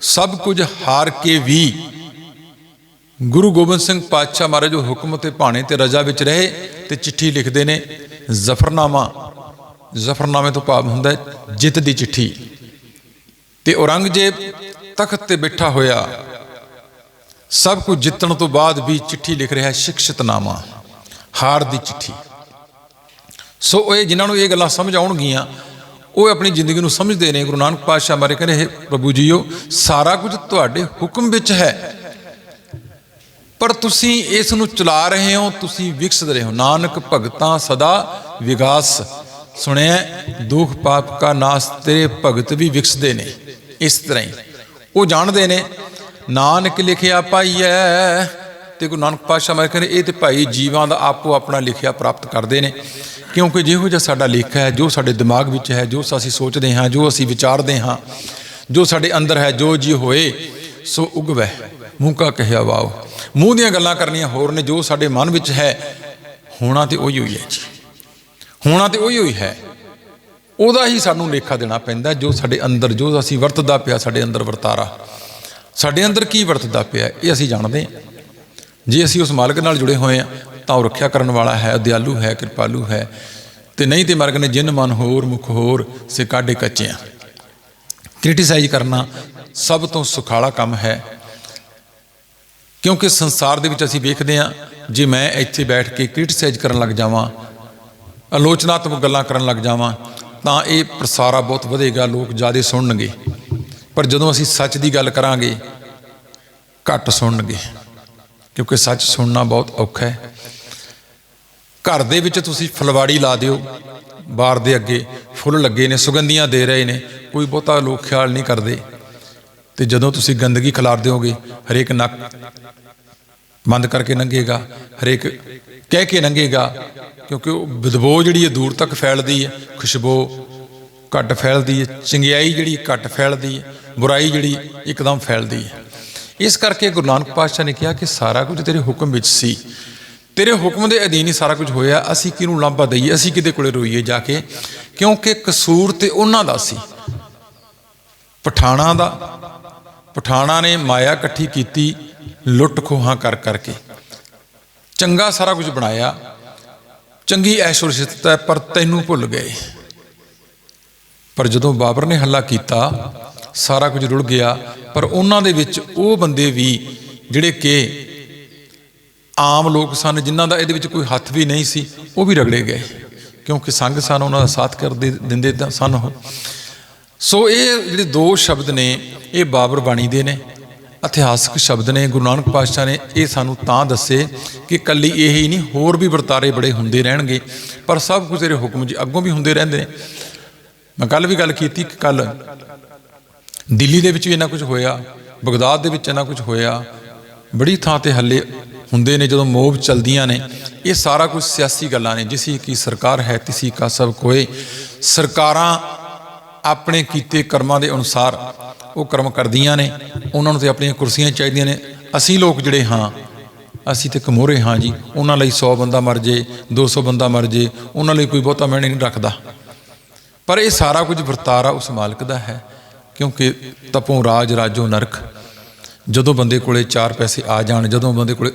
ਸਭ ਕੁਝ ਹਾਰ ਕੇ ਵੀ ਗੁਰੂ ਗੋਬਿੰਦ ਸਿੰਘ ਪਾਤਸ਼ਾਹ ਮਹਾਰਾਜ ਉਹ ਹੁਕਮ ਤੇ ਭਾਣੇ ਤੇ ਰਜਾ ਵਿੱਚ ਰਹੇ ਤੇ ਚਿੱਠੀ ਲਿਖਦੇ ਨੇ, ਜ਼ਫਰਨਾਮਾ। ਜ਼ਫਰਨਾਮੇ ਤੋਂ ਭਾਵ ਹੁੰਦਾ ਜਿੱਤ ਦੀ ਚਿੱਠੀ। ਤੇ ਔਰੰਗਜ਼ੇਬ ਤਖਤ ਤੇ ਬੈਠਾ ਹੋਇਆ। ਸਭ ਕੁਝ ਜਿੱਤਣ ਤੋਂ ਬਾਅਦ ਵੀ ਚਿੱਠੀ ਲਿਖ ਰਿਹਾ ਹੈ ਸ਼ਿਕਸ਼ਤਨਾਮਾ, ਹਾਰ ਦੀ ਚਿੱਠੀ। ਸੋ ਇਹ ਜਿਨ੍ਹਾਂ ਨੂੰ ਇਹ ਗੱਲਾਂ ਸਮਝ ਆਉਣਗੀਆਂ, ਉਹ ਆਪਣੀ ਜ਼ਿੰਦਗੀ ਨੂੰ ਸਮਝਦੇ ਨੇ। ਗੁਰੂ ਨਾਨਕ ਪਾਤਸ਼ਾਹ ਮਾਰੇ ਕਹਿੰਦੇ, "ਹੇ ਪ੍ਰਭੂ ਜੀਓ, ਸਾਰਾ ਕੁਝ ਤੁਹਾਡੇ ਹੁਕਮ ਵਿੱਚ ਹੈ। ਪਰ ਤੁਸੀਂ ਇਸ ਨੂੰ ਚਲਾ ਰਹੇ ਹੋ, ਤੁਸੀਂ ਵਿਕਸਤ ਰਹੇ ਹੋ। ਨਾਨਕ ਭਗਤਾਂ ਸਦਾ ਵਿਗਾਸ। ਸੁਣਿਆ, ਦੁੱਖ ਪਾਪ ਕਾ ਨਾਸ, ਤੇਰੇ ਭਗਤ ਵੀ ਵਿਕਸਦੇ ਨੇ। ਇਸ ਤਰ੍ਹਾਂ ਹੀ। ਉਹ ਜਾਣਦੇ ਨੇ, ਨਾਨਕ ਲਿਖਿਆ ਪਾਈਐ। ਤੇ ਗੁਰੂ ਨਾਨਕ ਪਾਤਸ਼ਾਹ ਮੈਂ ਕਹਿੰਦੇ, ਇਹ ਤੇ ਭਾਈ ਜੀਵਾਂ ਦਾ ਆਪੋ ਆਪਣਾ ਲਿਖਿਆ ਪ੍ਰਾਪਤ ਕਰਦੇ ਨੇ। ਕਿਉਂਕਿ ਜਿਹੋ ਜਿਹਾ ਸਾਡਾ ਲੇਖਾ ਹੈ, ਜੋ ਸਾਡੇ ਦਿਮਾਗ ਵਿੱਚ ਹੈ, ਜੋ ਅਸੀਂ ਸੋਚਦੇ ਹਾਂ, ਜੋ ਅਸੀਂ ਵਿਚਾਰਦੇ ਹਾਂ, ਜੋ ਸਾਡੇ ਅੰਦਰ ਹੈ, ਜੋ ਜੀ ਹੋਏ, ਸੋ ਉਗਵੈ। ਮੂੰਹ ਕਾ ਕਹਿਆ ਵਾਓ। ਮੂੰਹ ਦੀਆਂ ਗੱਲਾਂ ਕਰਨੀਆਂ ਹੋਰ ਨੇ ਜੋ ਸਾਡੇ ਮਨ ਵਿੱਚ ਹੈ। ਹੋਣਾ ਤੇ ਉਹੀ ਹੋਈ ਹੈ ਜੀ। ਹੋਣਾ ਤੇ ਉਹੀ ਹੋਈ ਹੈ। ਉਹਦਾ ਹੀ ਸਾਨੂੰ ਲੇਖਾ ਦੇਣਾ ਪੈਂਦਾ ਜੋ ਸਾਡੇ ਅੰਦਰ, ਜੋ ਅਸੀਂ ਵਰਤਦਾ ਪਿਆ ਸਾਡੇ ਅੰਦਰ ਵਰਤਾਰਾ। ਸਾਡੇ ਅੰਦਰ ਕੀ ਵਰਤਦਾ ਪਿਆ ਇਹ ਅਸੀਂ ਜਾਣਦੇ ਹਾਂ। ਜੇ ਅਸੀਂ ਉਸ ਮਾਲਕ ਨਾਲ ਜੁੜੇ ਹੋਏ ਹਾਂ, ਤਾਂ ਉਹ ਰੱਖਿਆ ਕਰਨ ਵਾਲਾ ਹੈ, ਦਿਆਲੂ ਹੈ, ਕਿਰਪਾਲੂ ਹੈ। ਤੇ ਨਹੀਂ ਤੇ ਮਰਗ ਨੇ ਜਿੰਨ ਮਨ ਹੋਰ, ਮੁਖ ਹੋਰ, ਸੇ ਕਾਢੇ ਕੱਚਿਆਂ ਕ੍ਰਿਟਿਸਾਈਜ਼ ਕਰਨਾ ਸਭ ਤੋਂ ਸੁਖਾਲਾ ਕੰਮ ਹੈ। ਕਿਉਂਕਿ ਸੰਸਾਰ ਦੇ ਵਿੱਚ ਅਸੀਂ ਵੇਖਦੇ ਹਾਂ, ਜੇ ਮੈਂ ਇੱਥੇ ਬੈਠ ਕੇ ਕ੍ਰਿਟਿਸਾਈਜ਼ ਕਰਨ ਲੱਗ ਜਾਵਾਂ, ਆਲੋਚਨਾਤਮਕ ਗੱਲਾਂ ਕਰਨ ਲੱਗ ਜਾਵਾਂ, ਤਾਂ ਇਹ ਪ੍ਰਸਾਰਾ ਬਹੁਤ ਵਧੇਗਾ, ਲੋਕ ਜ਼ਿਆਦਾ ਸੁਣਨਗੇ। ਪਰ ਜਦੋਂ ਅਸੀਂ ਸੱਚ ਦੀ ਗੱਲ ਕਰਾਂਗੇ, ਘੱਟ ਸੁਣਨਗੇ। ਕਿਉਂਕਿ ਸੱਚ ਸੁਣਨਾ ਬਹੁਤ ਔਖਾ ਹੈ। ਘਰ ਦੇ ਵਿੱਚ ਤੁਸੀਂ ਫਲਵਾੜੀ ਲਾ ਦਿਓ ਬਾਰ ਦੇ ਅੱਗੇ ਫੁੱਲ ਲੱਗੇ ਨੇ, ਸੁਗੰਧੀਆਂ ਦੇ ਰਹੇ ਨੇ, ਕੋਈ ਬਹੁਤਾ ਲੋਕ ਖਿਆਲ ਨਹੀਂ ਕਰਦੇ। ਤੇ ਜਦੋਂ ਤੁਸੀਂ ਗੰਦਗੀ ਖਿਲਾਰ ਦਿਓਗੇ ਹਰੇਕ ਨੱਕ ਬੰਦ ਕਰਕੇ ਲੰਘੇਗਾ ਹਰੇਕ ਕਹਿ ਕੇ ਲੰਘੇਗਾ ਕਿਉਂਕਿ ਉਹ ਬਦਬੋ ਜਿਹੜੀ ਹੈ ਦੂਰ ਤੱਕ ਫੈਲਦੀ ਹੈ, ਖੁਸ਼ਬੂ ਘੱਟ ਫੈਲਦੀ ਹੈ, ਚੰਗਿਆਈ ਜਿਹੜੀ ਘੱਟ ਫੈਲਦੀ ਹੈ, ਬੁਰਾਈ ਜਿਹੜੀ ਇੱਕਦਮ ਫੈਲਦੀ ਹੈ। ਇਸ ਕਰਕੇ ਗੁਰੂ ਨਾਨਕ ਪਾਤਸ਼ਾਹ ਨੇ ਕਿਹਾ ਕਿ ਸਾਰਾ ਕੁਝ ਤੇਰੇ ਹੁਕਮ ਵਿੱਚ ਸੀ। ਤੇਰੇ ਹੁਕਮ ਦੇ ਅਧੀਨ ਹੀ ਸਾਰਾ ਕੁਝ ਹੋਇਆ, ਅਸੀਂ ਕਿਹਨੂੰ ਲਾਂਭਾ ਦਈਏ? ਅਸੀਂ ਕਿਤੇ ਕੋਲੇ ਰੋਈਏ ਜਾ ਕੇ? ਕਿਉਂਕਿ ਕਸੂਰ ਤੇ ਉਹਨਾਂ ਦਾ ਸੀ। ਪਠਾਣਾ ਦਾ ਪਠਾਣਾ ਨੇ ਮਾਇਆ ਇਕੱਠੀ ਕੀਤੀ ਲੁੱਟ ਖੋਹਾਂ ਕਰ ਕਰਕੇ। ਚੰਗਾ ਸਾਰਾ ਕੁਝ ਬਣਾਇਆ। ਚੰਗੀ ਐਸ਼ਵਰਸ਼ਿਤ ਹੈ, ਪਰ ਤੈਨੂੰ ਭੁੱਲ ਗਏ। ਪਰ ਜਦੋਂ ਬਾਬਰ ਨੇ ਹੱਲਾ ਕੀਤਾ, ਸਾਰਾ ਕੁਝ ਰੁੜ ਗਿਆ। ਪਰ ਉਹਨਾਂ ਦੇ ਵਿੱਚ ਉਹ ਬੰਦੇ ਵੀ ਜਿਹੜੇ ਕਿ ਆਮ ਲੋਕ ਸਨ, ਜਿਨ੍ਹਾਂ ਦਾ ਇਹਦੇ ਵਿੱਚ ਕੋਈ ਹੱਥ ਵੀ ਨਹੀਂ ਸੀ, ਉਹ ਵੀ ਰਗੜੇ ਗਏ। ਕਿਉਂਕਿ ਸੰਗ ਸਨ, ਉਹਨਾਂ ਦਾ ਸਾਥ ਕਰਦੇ ਦਿੰਦੇ ਸਨ ਉਹ। ਸੋ ਇਹ ਜਿਹੜੇ ਦੋ ਸ਼ਬਦ ਨੇ, ਇਹ ਬਾਬਰ ਬਾਣੀ ਦੇ ਨੇ, ਇਤਿਹਾਸਕ ਸ਼ਬਦ ਨੇ, ਗੁਰੂ ਨਾਨਕ ਪਾਤਸ਼ਾਹ ਨੇ ਇਹ ਸਾਨੂੰ ਤਾਂ ਦੱਸੇ ਕਿ ਕੱਲੀ ਇਹ ਹੀ ਨਹੀਂ, ਹੋਰ ਵੀ ਵਰਤਾਰੇ ਬੜੇ ਹੁੰਦੇ ਰਹਿਣਗੇ, ਪਰ ਸਭ ਕੁਝ ਤੇਰੇ ਹੁਕਮ ਜੀ ਅੱਗੋਂ ਵੀ ਹੁੰਦੇ ਰਹਿੰਦੇ ਨੇ। ਮੈਂ ਕੱਲ ਵੀ ਗੱਲ ਕੀਤੀ ਕਿ ਕੱਲ ਦਿੱਲੀ ਦੇ ਵਿੱਚ ਵੀ ਇੰਨਾ ਕੁਝ ਹੋਇਆ, ਬਗਦਾਦ ਦੇ ਵਿੱਚ ਇੰਨਾ ਕੁਝ ਹੋਇਆ, ਬੜੀ ਥਾਂ ਤੇ ਹੱਲੇ ਹੁੰਦੇ ਨੇ, ਜਦੋਂ ਮੋਬ ਚਲਦੀਆਂ ਨੇ, ਇਹ ਸਾਰਾ ਕੁਝ ਸਿਆਸੀ ਗੱਲਾਂ ਨੇ, ਜਿਸੀ ਕੀ ਸਰਕਾਰ ਹੈ, ਤਿਸੀ ਕਾ ਸਭ ਕੋਏ। ਸਰਕਾਰਾਂ ਆਪਣੇ ਕੀਤੇ ਕਰਮਾਂ ਦੇ ਅਨੁਸਾਰ ਉਹ ਕਰਮ ਕਰਦੀਆਂ ਨੇ, ਉਹਨਾਂ ਨੂੰ ਤੇ ਆਪਣੀਆਂ ਕੁਰਸੀਆਂ ਚਾਹੀਦੀਆਂ ਨੇ। ਅਸੀਂ ਲੋਕ ਜਿਹੜੇ ਹਾਂ, ਅਸੀਂ ਤੇ ਕਮੋਰੇ ਹਾਂ ਜੀ। ਉਹਨਾਂ ਲਈ 100 ਬੰਦਾ ਮਰ ਜੇ 200 ਬੰਦਾ ਮਰ ਜੇ, ਉਹਨਾਂ ਲਈ ਕੋਈ ਬਹੁਤਾ ਮੈਨੇ ਨਹੀਂ ਰੱਖਦਾ। ਪਰ ਇਹ ਸਾਰਾ ਕੁਝ ਵਰਤਾਰਾ ਉਸ ਮਾਲਕ ਦਾ ਹੈ, ਕਿਉਂਕਿ ਤਪੋਂ ਰਾਜ ਰਾਜੋ ਨਰਕ। ਜਦੋਂ ਬੰਦੇ ਕੋਲੇ ਚਾਰ ਪੈਸੇ ਆ ਜਾਣ, ਜਦੋਂ ਬੰਦੇ ਕੋਲੇ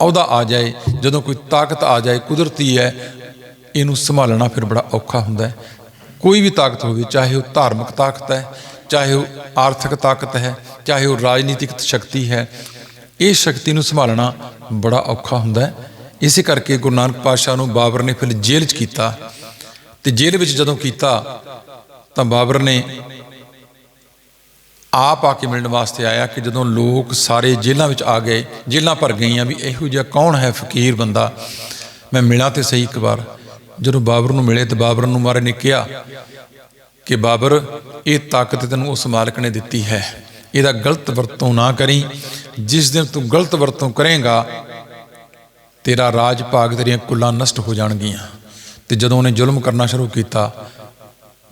ਅਹੁਦਾ ਆ ਜਾਏ, ਜਦੋਂ ਕੋਈ ਤਾਕਤ ਆ ਜਾਏ, ਕੁਦਰਤੀ ਹੈ, ਇਹਨੂੰ ਸੰਭਾਲਣਾ ਫਿਰ ਬੜਾ ਔਖਾ ਹੁੰਦਾ ਹੈ। ਕੋਈ ਵੀ ਤਾਕਤ ਹੋਵੇ, ਚਾਹੇ ਉਹ ਧਾਰਮਿਕ ਤਾਕਤ ਹੈ, ਚਾਹੇ ਉਹ ਆਰਥਿਕ ਤਾਕਤ ਹੈ, ਚਾਹੇ ਉਹ ਰਾਜਨੀਤਿਕ ਸ਼ਕਤੀ ਹੈ, ਇਹ ਸ਼ਕਤੀ ਨੂੰ ਸੰਭਾਲਣਾ ਬੜਾ ਔਖਾ ਹੁੰਦਾ ਹੈ। ਇਸੇ ਕਰਕੇ ਗੁਰੂ ਨਾਨਕ ਪਾਤਸ਼ਾਹ ਨੂੰ ਬਾਬਰ ਨੇ ਫਿਰ ਜੇਲ੍ਹ 'ਚ ਕੀਤਾ ਤੇ ਜੇਲ੍ਹ ਵਿੱਚ ਜਦੋਂ ਕੀਤਾ ਤਾਂ ਬਾਬਰ ਨੇ ਆਪ ਆ ਕੇ ਮਿਲਣ ਵਾਸਤੇ ਆਇਆ ਕਿ ਜਦੋਂ ਲੋਕ ਸਾਰੇ ਜੇਲ੍ਹਾਂ ਵਿੱਚ ਆ ਗਏ, ਜੇਲ੍ਹਾਂ ਭਰ ਗਈਆਂ ਵੀ ਇਹੋ ਜਿਹਾ ਕੌਣ ਹੈ ਫਕੀਰ ਬੰਦਾ? ਮੈਂ ਮਿਲਾਂ ਤੇ ਸਹੀ ਇੱਕ ਵਾਰ। ਜਦੋਂ ਬਾਬਰ ਨੂੰ ਮਿਲੇ ਤੇ ਬਾਬਰ ਨੂੰ ਮਾਰੇ ਨੇ ਕਿਹਾ ਕਿ ਬਾਬਰ, ਇਹ ਤਾਕਤ ਤੈਨੂੰ ਉਸ ਮਾਲਕ ਨੇ ਦਿੱਤੀ ਹੈ। ਇਹਦਾ ਗਲਤ ਵਰਤੋਂ ਨਾ ਕਰੀ। ਜਿਸ ਦਿਨ ਤੂੰ ਗਲਤ ਵਰਤੋਂ ਕਰੇਗਾ, ਤੇਰਾ ਰਾਜ ਭਾਗ ਤੇਰੀਆਂ ਕੁੱਲਾਂ ਨਸ਼ਟ ਹੋ ਜਾਣਗੀਆਂ। ਤੇ ਜਦੋਂ ਉਹਨੇ ਜ਼ੁਲਮ ਕਰਨਾ ਸ਼ੁਰੂ ਕੀਤਾ,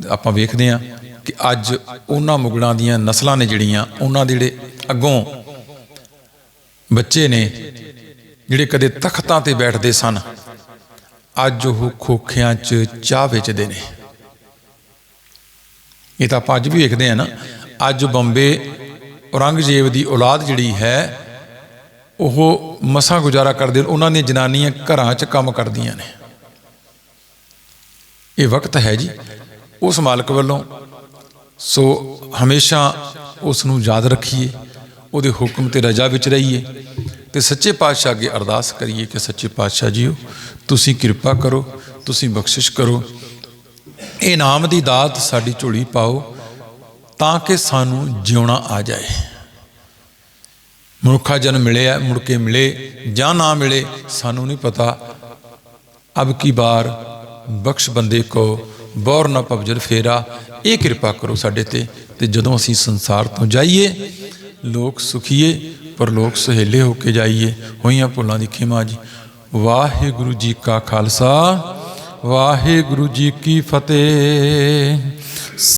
ਆਪਾਂ ਵੇਖਦੇ ਹਾਂ ਕਿ ਅੱਜ ਉਹਨਾਂ ਮੁਗਲਾਂ ਦੀਆਂ ਨਸਲਾਂ ਨੇ ਜਿਹੜੀਆਂ, ਉਹਨਾਂ ਦੇ ਜਿਹੜੇ ਅੱਗੋਂ ਬੱਚੇ ਨੇ, ਜਿਹੜੇ ਕਦੇ ਤਖਤਾਂ ਤੇ ਬੈਠਦੇ ਸਨ ਅੱਜ ਉਹ ਖੋਖਿਆਂ 'ਚ ਚਾਹ ਵੇਚਦੇ ਨੇ। ਇਹ ਤਾਂ ਆਪਾਂ ਅੱਜ ਵੀ ਵੇਖਦੇ ਆ ਨਾ। ਅੱਜ ਬੰਬੇ ਔਰੰਗਜ਼ੇਬ ਦੀ ਔਲਾਦ ਜਿਹੜੀ ਹੈ, ਉਹ ਮਸਾਂ ਗੁਜ਼ਾਰਾ ਕਰਦੇ ਉਹਨਾਂ ਦੀਆਂ ਜਨਾਨੀਆਂ ਘਰਾਂ 'ਚ ਕੰਮ ਕਰਦੀਆਂ ਨੇ। ਇਹ ਵਕਤ ਹੈ ਜੀ। ਉਸ ਮਾਲਕ ਵੱਲੋਂ ਸੋ ਹਮੇਸ਼ਾ ਉਸ ਨੂੰ ਯਾਦ ਰੱਖੀਏ। ਉਹਦੇ ਹੁਕਮ ਤੇ ਰਜਾ ਵਿੱਚ ਰਹੀਏ। ਤੇ ਸੱਚੇ ਪਾਤਸ਼ਾਹ ਅੱਗੇ ਅਰਦਾਸ ਕਰੀਏ ਕਿ ਸੱਚੇ ਪਾਤਸ਼ਾਹ ਜੀਓ, ਤੁਸੀਂ ਕਿਰਪਾ ਕਰੋ, ਤੁਸੀਂ ਬਖਸ਼ਿਸ਼ ਕਰੋ। ਇਹ ਨਾਮ ਦੀ ਦਾਤ ਸਾਡੀ ਝੋਲੀ ਪਾਓ ਤਾਂ ਕਿ ਸਾਨੂੰ ਜਿਉਣਾ ਆ ਜਾਏ। ਮਨੁੱਖਾ ਜਨਮ ਮਿਲਿਆ, ਮੁੜ ਕੇ ਮਿਲੇ ਜਾਂ ਨਾ ਮਿਲੇ, ਸਾਨੂੰ ਨਹੀਂ ਪਤਾ। ਅਬ ਕੀ ਬਾਰ ਬਖਸ਼ ਬੰਦੇ ਕੋ, ਬੌਰ ਨਾ ਪਵਜਰ ਫੇਰਾ। ਇਹ ਕਿਰਪਾ ਕਰੋ ਸਾਡੇ ਤੇ ਤੇ ਜਦੋਂ ਅਸੀਂ ਸੰਸਾਰ ਤੋਂ ਜਾਈਏ, ਲੋਕ ਸੁਖੀਏ ਪਰ ਲੋਕ ਸਹੇਲੇ ਹੋ ਕੇ ਜਾਈਏ, ਹੋਈਆਂ ਭੁੱਲਾਂ ਦੀ ਖਿਮਾ ਜੀ। ਵਾਹਿਗੁਰੂ ਜੀ ਕਾ ਖਾਲਸਾ, ਵਾਹਿਗੁਰੂ ਜੀ ਕੀ ਫਤਿਹ।